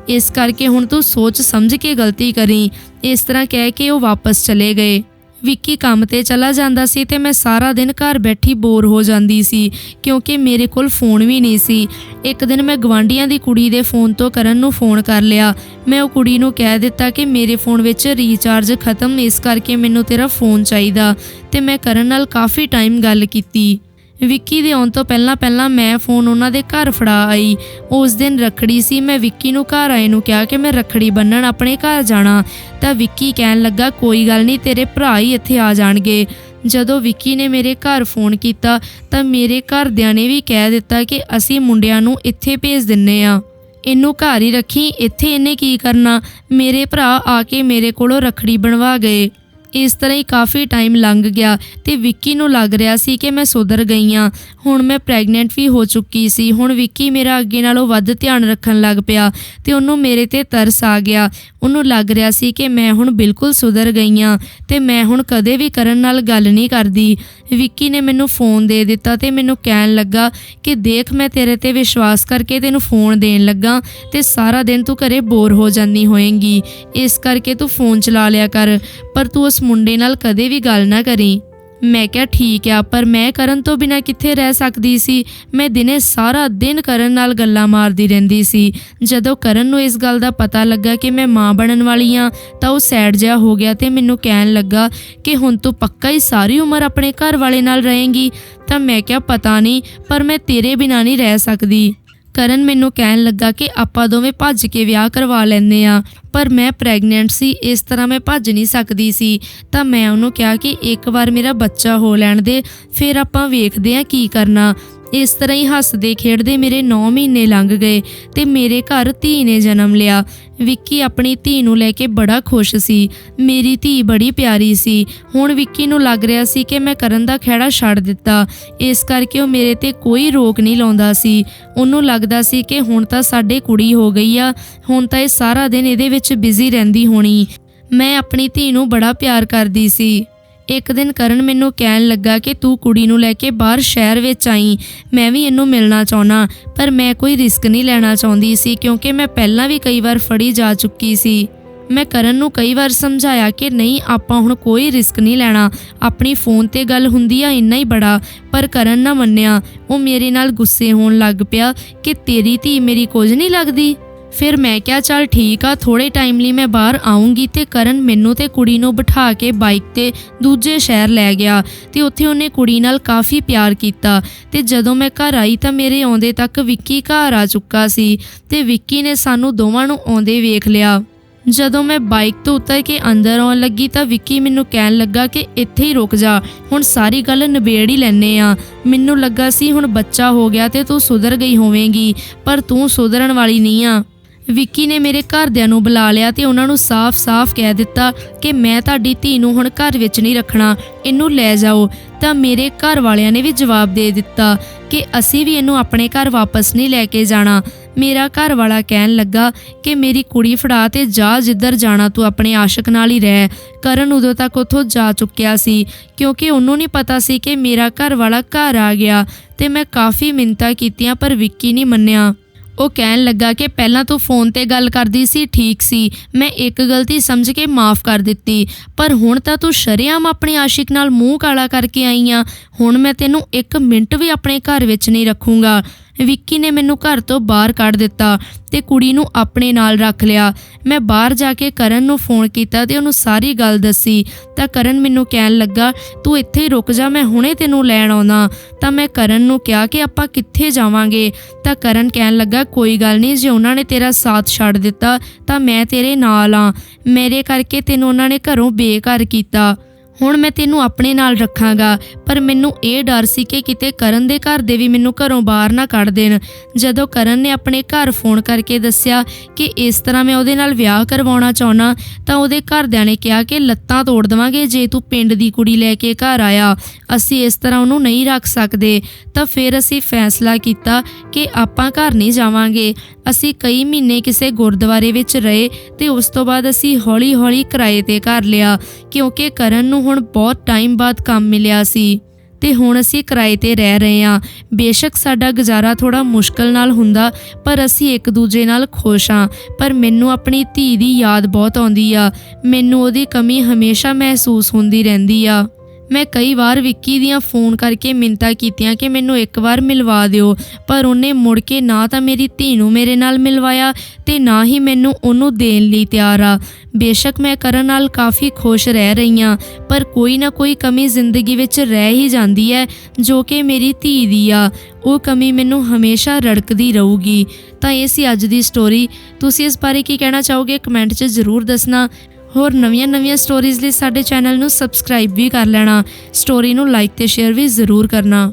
ਇਸ ਕਰਕੇ ਹੁਣ ਤੂੰ ਸੋਚ ਸਮਝ ਕੇ ਗਲਤੀ ਕਰੀ। ਇਸ ਤਰ੍ਹਾਂ ਕਹਿ ਕੇ ਉਹ ਵਾਪਸ ਚਲੇ ਗਏ। ਵਿੱਕੀ ਕੰਮ ਤੇ ਚਲਾ ਜਾਂਦਾ ਸੀ ਤੇ ਮੈਂ ਸਾਰਾ ਦਿਨ ਘਰ ਬੈਠੀ ਬੋਰ ਹੋ ਜਾਂਦੀ ਸੀ, ਕਿਉਂਕਿ ਮੇਰੇ ਕੋਲ ਫੋਨ ਵੀ ਨਹੀਂ ਸੀ। ਇੱਕ ਦਿਨ ਮੈਂ ਗਵਾਂਡੀਆਂ ਦੀ ਕੁੜੀ ਦੇ ਫੋਨ ਤੋਂ ਕਰਨ ਨੂੰ ਫੋਨ ਕਰ ਲਿਆ। ਮੈਂ ਉਹ ਕੁੜੀ ਨੂੰ ਕਹਿ ਦਿੱਤਾ ਕਿ ਮੇਰੇ ਫੋਨ ਵਿੱਚ ਰੀਚਾਰਜ ਖਤਮ, ਇਸ ਕਰਕੇ ਮੈਨੂੰ ਤੇਰਾ ਫੋਨ ਚਾਹੀਦਾ। ਤੇ ਮੈਂ ਕਰਨ ਨਾਲ ਕਾਫੀ ਟਾਈਮ ਗੱਲ ਕੀਤੀ। ਵਿੱਕੀ ਦੇ ਆਉਣ ਤੋਂ ਪਹਿਲਾਂ ਪਹਿਲਾਂ ਮੈਂ ਫੋਨ ਉਹਨਾਂ ਦੇ ਘਰ ਫੜਾ ਆਈ। ਉਸ ਦਿਨ ਰੱਖੜੀ ਸੀ, ਮੈਂ ਵਿੱਕੀ ਨੂੰ ਘਰ ਆਏ ਨੂੰ ਕਿਹਾ ਕਿ ਮੈਂ ਰੱਖੜੀ ਬੰਨਣ ਆਪਣੇ ਘਰ ਜਾਣਾ। ਤਾਂ ਵਿੱਕੀ ਕਹਿਣ ਲੱਗਾ, ਕੋਈ ਗੱਲ ਨਹੀਂ, ਤੇਰੇ ਭਰਾ ਹੀ ਇੱਥੇ ਆ ਜਾਣਗੇ। ਜਦੋਂ ਵਿੱਕੀ ਨੇ ਮੇਰੇ ਘਰ ਫੋਨ ਕੀਤਾ, ਤਾਂ ਮੇਰੇ ਘਰਦਿਆਂ ਨੇ ਵੀ ਕਹਿ ਦਿੱਤਾ ਕਿ ਅਸੀਂ ਮੁੰਡਿਆਂ ਨੂੰ ਇੱਥੇ ਭੇਜ ਦਿੰਨੇ ਆ। ਇਹਨੂੰ ਘਰ ਹੀ ਰੱਖੀ, ਇੱਥੇ ਇਹਨੇ ਕੀ ਕਰਨਾ? ਮੇਰੇ ਭਰਾ ਆ ਕੇ ਮੇਰੇ ਕੋਲੋਂ ਰੱਖੜੀ ਬਣਵਾ ਗਏ। ਇਸ ਤਰ੍ਹਾਂ ਹੀ ਕਾਫੀ ਟਾਈਮ ਲੰਘ ਗਿਆ ਤੇ ਵਿੱਕੀ ਨੂੰ ਲੱਗ ਰਿਹਾ ਸੀ ਕਿ ਮੈਂ ਸੁਧਰ ਗਈ ਹਾਂ। ਹੁਣ ਮੈਂ ਪ੍ਰੈਗਨੈਂਟ ਵੀ ਹੋ ਚੁੱਕੀ ਸੀ। ਹੁਣ ਵਿੱਕੀ ਮੇਰਾ ਅੱਗੇ ਨਾਲੋਂ ਵੱਧ ਧਿਆਨ ਰੱਖਣ ਲੱਗ ਪਿਆ ਤੇ ਉਹਨੂੰ ਮੇਰੇ ਤੇ ਤਰਸ ਆ ਗਿਆ। ਉਹਨੂੰ ਲੱਗ ਰਿਹਾ ਸੀ ਕਿ ਮੈਂ ਹੁਣ ਬਿਲਕੁਲ ਸੁਧਰ ਗਈ ਹਾਂ ਤੇ ਮੈਂ ਹੁਣ ਕਦੇ ਵੀ ਕਰਨ ਨਾਲ ਗੱਲ ਨਹੀਂ ਕਰਦੀ। ਵਿੱਕੀ ਨੇ ਮੈਨੂੰ ਫੋਨ ਦੇ ਦਿੱਤਾ ਤੇ ਮੈਨੂੰ ਕਹਿਣ ਲੱਗਾ ਕਿ ਦੇਖ ਮੈਂ ਤੇਰੇ ਤੇ ਵਿਸ਼ਵਾਸ ਕਰਕੇ ਤੈਨੂੰ ਫੋਨ ਦੇਣ ਲੱਗਾ ਤੇ ਸਾਰਾ ਦਿਨ ਤੂੰ ਘਰੇ ਬੋਰ ਹੋ ਜਾਂਦੀ ਹੋਏਂਗੀ। ਇਸ ਕਰਕੇ ਤੂੰ ਫੋਨ ਚਲਾ ਲਿਆ ਕਰ। ਪਰ ਤੂੰ ਉਸ ਮੁੰਡੇ ਨਾਲ ਕਦੇ ਵੀ ਗੱਲ ਨਾ ਕਰੀ। ਮੈਂ ਕਿਹਾ, ਠੀਕ ਆ, ਪਰ ਮੈਂ ਕਰਨ ਤੋਂ ਬਿਨਾ ਕਿੱਥੇ ਰਹਿ ਸਕਦੀ ਸੀ? ਮੈਂ ਦਿਨੇ ਸਾਰਾ ਦਿਨ ਕਰਨ ਨਾਲ ਗੱਲਾਂ ਮਾਰਦੀ ਰਹਿੰਦੀ ਸੀ। ਜਦੋਂ ਕਰਨ ਨੂੰ ਇਸ ਗੱਲ ਦਾ ਪਤਾ ਲੱਗਾ ਕਿ ਮੈਂ ਮਾਂ ਬਣਨ ਵਾਲੀ ਆ, ਤਾਂ ਉਹ ਸੈਡ ਜਿਹਾ ਹੋ ਗਿਆ ਤੇ ਮੈਨੂੰ ਕਹਿਣ ਲੱਗਾ ਕਿ ਹੁਣ ਤੂੰ ਪੱਕਾ ਹੀ ਸਾਰੀ ਉਮਰ ਆਪਣੇ ਘਰ ਵਾਲੇ ਨਾਲ ਰਹੇਂਗੀ। ਤਾਂ ਮੈਂ ਕਿਹਾ, ਪਤਾ ਨਹੀਂ, ਪਰ ਮੈਂ ਤੇਰੇ ਬਿਨਾ ਨਹੀਂ ਰਹਿ ਸਕਦੀ। ਕਰਨ ਮੈਨੂੰ ਕਹਿਣ ਲੱਗਾ ਕਿ ਆਪਾਂ ਦੋਵੇਂ ਭੱਜ ਕੇ ਵਿਆਹ ਕਰਵਾ ਲੈਂਦੇ ਆ ਪਰ ਮੈਂ ਪ੍ਰੈਗਨੈਂਟ ਸੀ, ਇਸ ਤਰ੍ਹਾਂ ਮੈਂ ਭੱਜ ਨਹੀਂ ਸਕਦੀ ਸੀ। ਤਾਂ ਮੈਂ ਉਹਨੂੰ ਕਿਹਾ ਕਿ ਇੱਕ ਵਾਰ ਮੇਰਾ ਬੱਚਾ ਹੋ ਲੈਣ ਦੇ, ਫਿਰ ਆਪਾਂ ਵੇਖਦੇ ਆ ਕੀ ਕਰਨਾ। ਇਸ ਤਰ੍ਹਾਂ ਹੀ ਹੱਸਦੇ ਖੇਡਦੇ ਮੇਰੇ 9 ਮਹੀਨੇ ਲੰਘ ਗਏ ਤੇ ਮੇਰੇ ਘਰ ਧੀ ਨੇ ਜਨਮ ਲਿਆ। ਵਿੱਕੀ ਆਪਣੀ ਧੀ ਨੂੰ ਲੈ ਕੇ ਬੜਾ ਖੁਸ਼ ਸੀ। ਮੇਰੀ ਧੀ ਬੜੀ ਪਿਆਰੀ ਸੀ। ਹੁਣ ਵਿੱਕੀ ਨੂੰ ਲੱਗ ਰਿਹਾ ਸੀ ਕਿ ਮੈਂ ਕਰਨ ਦਾ ਖਹਿੜਾ ਛੱਡ ਦਿੱਤਾ। ਇਸ ਕਰਕੇ ਉਹ ਮੇਰੇ ਤੇ ਕੋਈ ਰੋਕ ਨਹੀਂ ਲਾਉਂਦਾ ਸੀ। ਉਹਨੂੰ ਲੱਗਦਾ ਸੀ ਕਿ ਹੁਣ ਤਾਂ ਸਾਡੇ ਕੁੜੀ ਹੋ ਗਈ ਆ। ਹੁਣ ਤਾਂ ਇਹ ਸਾਰਾ ਦਿਨ ਇਹਦੇ ਵਿੱਚ ਬਿਜ਼ੀ ਰਹਿੰਦੀ ਹੋਣੀ। ਮੈਂ ਆਪਣੀ ਧੀ ਨੂੰ ਬੜਾ ਪਿਆਰ ਕਰਦੀ ਸੀ। ਇੱਕ ਦਿਨ ਕਰਨ ਮੈਨੂੰ ਕਹਿਣ ਲੱਗਾ ਕਿ ਤੂੰ ਕੁੜੀ ਨੂੰ ਲੈ ਕੇ ਬਾਹਰ ਸ਼ਹਿਰ ਵਿੱਚ ਆਈ। ਮੈਂ ਵੀ ਇਹਨੂੰ ਮਿਲਣਾ ਚਾਹਣਾ ਪਰ ਮੈਂ ਕੋਈ ਰਿਸਕ ਨਹੀਂ ਲੈਣਾ ਚਾਹੁੰਦੀ ਸੀ ਕਿਉਂਕਿ ਮੈਂ ਪਹਿਲਾਂ ਵੀ ਕਈ ਵਾਰ ਫੜੀ ਜਾ ਚੁੱਕੀ ਸੀ। ਮੈਂ ਕਰਨ ਨੂੰ ਕਈ ਵਾਰ ਸਮਝਾਇਆ ਕਿ ਨਹੀਂ, ਆਪਾਂ ਹੁਣ ਕੋਈ ਰਿਸਕ ਨਹੀਂ ਲੈਣਾ। ਆਪਣੀ ਫੋਨ ਤੇ ਗੱਲ ਹੁੰਦੀ ਆ, ਇੰਨਾ ਹੀ ਬੜਾ, ਪਰ ਕਰਨ ਨਾ ਮੰਨਿਆ। ਉਹ ਮੇਰੇ ਨਾਲ ਗੁੱਸੇ ਹੋਣ ਲੱਗ ਪਿਆ ਕਿ ਤੇਰੀ ਧੀ ਮੇਰੀ ਕੁਝ ਨਹੀਂ ਲੱਗਦੀ। ਫਿਰ ਮੈਂ ਕਿਹਾ, ਚੱਲ ਠੀਕ ਆ ਥੋੜੇ ਟਾਈਮ ਲਈ ਮੈਂ ਬਾਹਰ ਆਉਂਗੀ ਤੇ ਕਰਨ ਮੈਨੂੰ ਤੇ ਕੁੜੀ ਨੂੰ ਬਿਠਾ ਕੇ ਬਾਈਕ ਤੇ ਦੂਜੇ ਸ਼ਹਿਰ ਲੈ ਗਿਆ ਤੇ ਉੱਥੇ ਉਹਨੇ ਕੁੜੀ ਨਾਲ ਕਾਫੀ ਪਿਆਰ ਕੀਤਾ ਤੇ ਜਦੋਂ ਮੈਂ ਘਰ ਆਈ ਤਾਂ ਮੇਰੇ ਆਉਂਦੇ ਤੱਕ ਵਿੱਕੀ ਘਰ ਆ ਚੁੱਕਾ ਸੀ ਤੇ ਵਿੱਕੀ ਨੇ ਸਾਨੂੰ ਦੋਵਾਂ ਨੂੰ ਆਉਂਦੇ ਵੇਖ ਲਿਆ। ਜਦੋਂ ਮੈਂ ਬਾਈਕ ਤੋਂ ਉਤਰ ਕੇ ਅੰਦਰ ਆਉਣ ਲੱਗੀ ਤਾਂ ਵਿੱਕੀ ਮੈਨੂੰ ਕਹਿਣ ਲੱਗਾ ਕਿ ਇੱਥੇ ਹੀ ਰੁਕ ਜਾ, ਹੁਣ ਸਾਰੀ ਗੱਲ ਨਿਬੇੜ ਹੀ ਲੈਨੇ ਆ। ਮੈਨੂੰ ਲੱਗਾ ਸੀ ਹੁਣ ਬੱਚਾ ਹੋ ਗਿਆ ਤੇ ਤੂੰ ਸੁਧਰ ਗਈ ਹੋਵੇਂਗੀ, ਪਰ ਤੂੰ ਸੁਧਰਨ ਵਾਲੀ ਨਹੀਂ ਆ। ਵਿੱਕੀ ਨੇ ਮੇਰੇ ਘਰਦਿਆਂ ਨੂੰ ਬੁਲਾ ਲਿਆ ਤੇ ਉਹਨਾਂ ਨੂੰ ਸਾਫ਼-ਸਾਫ਼ ਕਹਿ ਦਿੱਤਾ ਕਿ ਮੈਂ ਤੁਹਾਡੀ ਧੀ ਨੂੰ ਹੁਣ ਘਰ ਵਿੱਚ ਨਹੀਂ ਰੱਖਣਾ, ਇਹਨੂੰ ਲੈ ਜਾਓ। ਤਾਂ ਮੇਰੇ ਘਰ ਵਾਲਿਆਂ ਨੇ ਵੀ ਜਵਾਬ ਦੇ ਦਿੱਤਾ ਕਿ ਅਸੀਂ ਵੀ ਇਹਨੂੰ ਆਪਣੇ ਘਰ ਵਾਪਸ ਨਹੀਂ ਲੈ ਕੇ ਜਾਣਾ। ਮੇਰਾ ਘਰ ਵਾਲਾ ਕਹਿਣ ਲੱਗਾ ਕਿ ਮੇਰੀ ਕੁੜੀ ਫੜਾ ਤੇ ਜਾ ਜਿੱਧਰ ਜਾਣਾ, ਤੂੰ ਆਪਣੇ ਆਸ਼ਿਕ ਨਾਲ ਹੀ ਰਹਿ। ਕਰਨ ਉਦੋਂ ਤੱਕ ਉੱਥੋਂ ਜਾ ਚੁੱਕਿਆ ਸੀ, ਕਿਉਂਕਿ ਉਹਨੂੰ ਨਹੀਂ ਪਤਾ ਸੀ ਕਿ ਮੇਰਾ ਘਰ ਵਾਲਾ ਘਰ ਆ ਗਿਆ ਤੇ ਮੈਂ ਕਾਫੀ ਮਿੰਤਾ ਕੀਤੀਆਂ ਪਰ ਵਿੱਕੀ ਨਹੀਂ ਮੰਨਿਆ। ਉਹ ਕਹਿਣ ਲੱਗਾ ਕਿ ਪਹਿਲਾਂ ਤੂੰ ਫੋਨ ਤੇ ਗੱਲ ਕਰਦੀ ਸੀ, ਠੀਕ ਸੀ। ਮੈਂ ਇੱਕ ਗਲਤੀ ਸਮਝ ਕੇ ਮਾਫ ਕਰ ਦਿੱਤੀ। ਪਰ ਹੁਣ ਤਾਂ ਤੂੰ ਸ਼ਰੇਆਮ ਆਪਣੇ ਆਸ਼ਿਕ ਨਾਲ ਮੂੰਹ ਕਾਲਾ ਕਰਕੇ ਆਈ ਆ। ਹੁਣ ਮੈਂ ਤੈਨੂੰ ਇੱਕ ਮਿੰਟ ਵੀ ਆਪਣੇ ਘਰ ਵਿੱਚ ਨਹੀਂ ਰੱਖੂੰਗਾ। ਵਿੱਕੀ ਨੇ ਮੈਨੂੰ ਘਰ ਤੋਂ ਬਾਹਰ ਕੱਢ ਦਿੱਤਾ ਤੇ ਕੁੜੀ ਨੂੰ ਆਪਣੇ ਨਾਲ ਰੱਖ ਲਿਆ। ਮੈਂ ਬਾਹਰ ਜਾ ਕੇ ਕਰਨ ਨੂੰ ਫੋਨ ਕੀਤਾ ਤੇ ਉਹਨੂੰ ਸਾਰੀ ਗੱਲ ਦੱਸੀ। ਤਾਂ ਕਰਨ ਮੈਨੂੰ ਕਹਿਣ ਲੱਗਾ, ਤੂੰ ਇੱਥੇ ਹੀ ਰੁਕ ਜਾ, ਮੈਂ ਹੁਣੇ ਤੈਨੂੰ ਲੈਣ ਆਉਣਾ। ਤਾਂ ਮੈਂ ਕਰਨ ਨੂੰ ਕਿਹਾ ਕਿ ਆਪਾਂ ਕਿੱਥੇ ਜਾਵਾਂਗੇ। ਤਾਂ ਕਰਨ ਕਹਿਣ ਲੱਗਾ, ਕੋਈ ਗੱਲ ਨਹੀਂ, ਜੇ ਉਹਨਾਂ ਨੇ ਤੇਰਾ ਸਾਥ ਛੱਡ ਦਿੱਤਾ, ਤਾਂ ਮੈਂ ਤੇਰੇ ਨਾਲ ਆ। ਮੇਰੇ ਕਰਕੇ ਤੈਨੂੰ ਉਹਨਾਂ ਨੇ ਘਰੋਂ ਬੇਘਰ ਕੀਤਾ। ਹੁਣ ਮੈਂ ਤੈਨੂੰ ਆਪਣੇ ਨਾਲ ਰੱਖਾਂਗਾ, ਪਰ ਮੈਨੂੰ ਇਹ ਡਰ ਸੀ ਕਿ ਕਿਤੇ ਕਰਨ ਦੇ ਘਰ ਦੇ ਵੀ ਮੈਨੂੰ ਘਰੋਂ ਬਾਹਰ ਨਾ ਕੱਢ ਦੇਣ। ਜਦੋਂ ਕਰਨ ਨੇ ਆਪਣੇ ਘਰ ਫੋਨ ਕਰਕੇ ਦੱਸਿਆ ਕਿ ਇਸ ਤਰ੍ਹਾਂ ਮੈਂ ਉਹਦੇ ਨਾਲ ਵਿਆਹ ਕਰਵਾਉਣਾ ਚਾਹੁੰਨਾ, ਤਾਂ ਉਹਦੇ ਘਰਦਿਆਂ ਨੇ ਕਿਹਾ ਕਿ ਲੱਤਾਂ ਤੋੜ ਦੇਵਾਂਗੇ, ਜੇ ਤੂੰ ਪਿੰਡ ਦੀ ਕੁੜੀ ਲੈ ਕੇ ਘਰ ਆਇਆ, ਅਸੀਂ ਇਸ ਤਰ੍ਹਾਂ ਉਹਨੂੰ ਨਹੀਂ ਰੱਖ ਸਕਦੇ। ਤਾਂ ਫਿਰ ਅਸੀਂ ਫੈਸਲਾ ਕੀਤਾ ਕਿ ਆਪਾਂ ਘਰ ਨਹੀਂ ਜਾਵਾਂਗੇ। ਅਸੀਂ ਕਈ ਮਹੀਨੇ ਕਿਸੇ ਗੁਰਦੁਆਰੇ ਵਿੱਚ ਰਹੇ ਤੇ ਉਸ ਤੋਂ ਬਾਅਦ ਅਸੀਂ ਹੌਲੀ-ਹੌਲੀ ਕਿਰਾਏ ਤੇ ਘਰ ਲਿਆ, ਕਿਉਂਕਿ ਕਰਨ ਨੂੰ ਹੁਣ ਬਹੁਤ ਟਾਈਮ ਬਾਅਦ ਕੰਮ ਮਿਲਿਆ ਸੀ ਤੇ ਹੁਣ ਅਸੀਂ ਕਿਰਾਏ ਤੇ ਰਹਿ ਰਹੇ ਹਾਂ। ਬੇਸ਼ੱਕ ਸਾਡਾ ਗੁਜ਼ਾਰਾ ਥੋੜਾ ਮੁਸ਼ਕਲ ਨਾਲ ਹੁੰਦਾ, ਪਰ ਅਸੀਂ ਇੱਕ ਦੂਜੇ ਨਾਲ ਖੁਸ਼ ਹਾਂ। ਪਰ ਮੈਨੂੰ ਆਪਣੀ ਧੀ ਦੀ ਯਾਦ ਬਹੁਤ ਆਉਂਦੀ ਆ। ਮੈਨੂੰ ਉਹਦੀ ਕਮੀ ਹਮੇਸ਼ਾ ਮਹਿਸੂਸ ਹੁੰਦੀ ਰਹਿੰਦੀ ਆ। ਮੈਂ ਕਈ ਵਾਰ ਵਿੱਕੀ ਦੀਆਂ ਫੋਨ ਕਰਕੇ ਮਿੰਤਾ ਕੀਤੀਆਂ ਕਿ ਮੈਨੂੰ ਇੱਕ ਵਾਰ ਮਿਲਵਾ ਦਿਓ, ਪਰ ਉਹਨੇ ਮੁੜ ਕੇ ਨਾ ਤਾਂ ਮੇਰੀ ਧੀ ਨੂੰ ਮੇਰੇ ਨਾਲ ਮਿਲਵਾਇਆ ਤੇ ਨਾ ਹੀ ਮੈਨੂੰ ਉਹਨੂੰ ਦੇਣ ਲਈ ਤਿਆਰ ਆ। ਬੇਸ਼ੱਕ ਮੈਂ ਕਰਨ ਨਾਲ ਕਾਫੀ ਖੁਸ਼ ਰਹਿ ਰਹੀ ਹਾਂ, ਪਰ ਕੋਈ ਨਾ ਕੋਈ ਕਮੀ ਜ਼ਿੰਦਗੀ ਵਿੱਚ ਰਹਿ ਹੀ ਜਾਂਦੀ ਹੈ, ਜੋ ਕਿ ਮੇਰੀ ਧੀ ਦੀ ਆ। ਉਹ ਕਮੀ ਮੈਨੂੰ ਹਮੇਸ਼ਾ ਰੜਕਦੀ ਰਹੂਗੀ। ਤਾਂ ਇਹ ਸੀ ਅੱਜ ਦੀ ਸਟੋਰੀ ਤੁਸੀਂ ਇਸ ਬਾਰੇ ਕੀ ਕਹਿਣਾ ਚਾਹੋਗੇ? ਕਮੈਂਟ 'ਚ ਜ਼ਰੂਰ ਦੱਸਣਾ। ਹੋਰ ਨਵੀਆਂ-ਨਵੀਆਂ ਸਟੋਰੀਜ਼ ਲਈ ਸਾਡੇ ਚੈਨਲ ਨੂੰ ਸਬਸਕ੍ਰਾਈਬ ਵੀ ਕਰ ਲੈਣਾ। ਸਟੋਰੀ ਨੂੰ ਲਾਈਕ ਤੇ ਸ਼ੇਅਰ ਵੀ ਜ਼ਰੂਰ ਕਰਨਾ।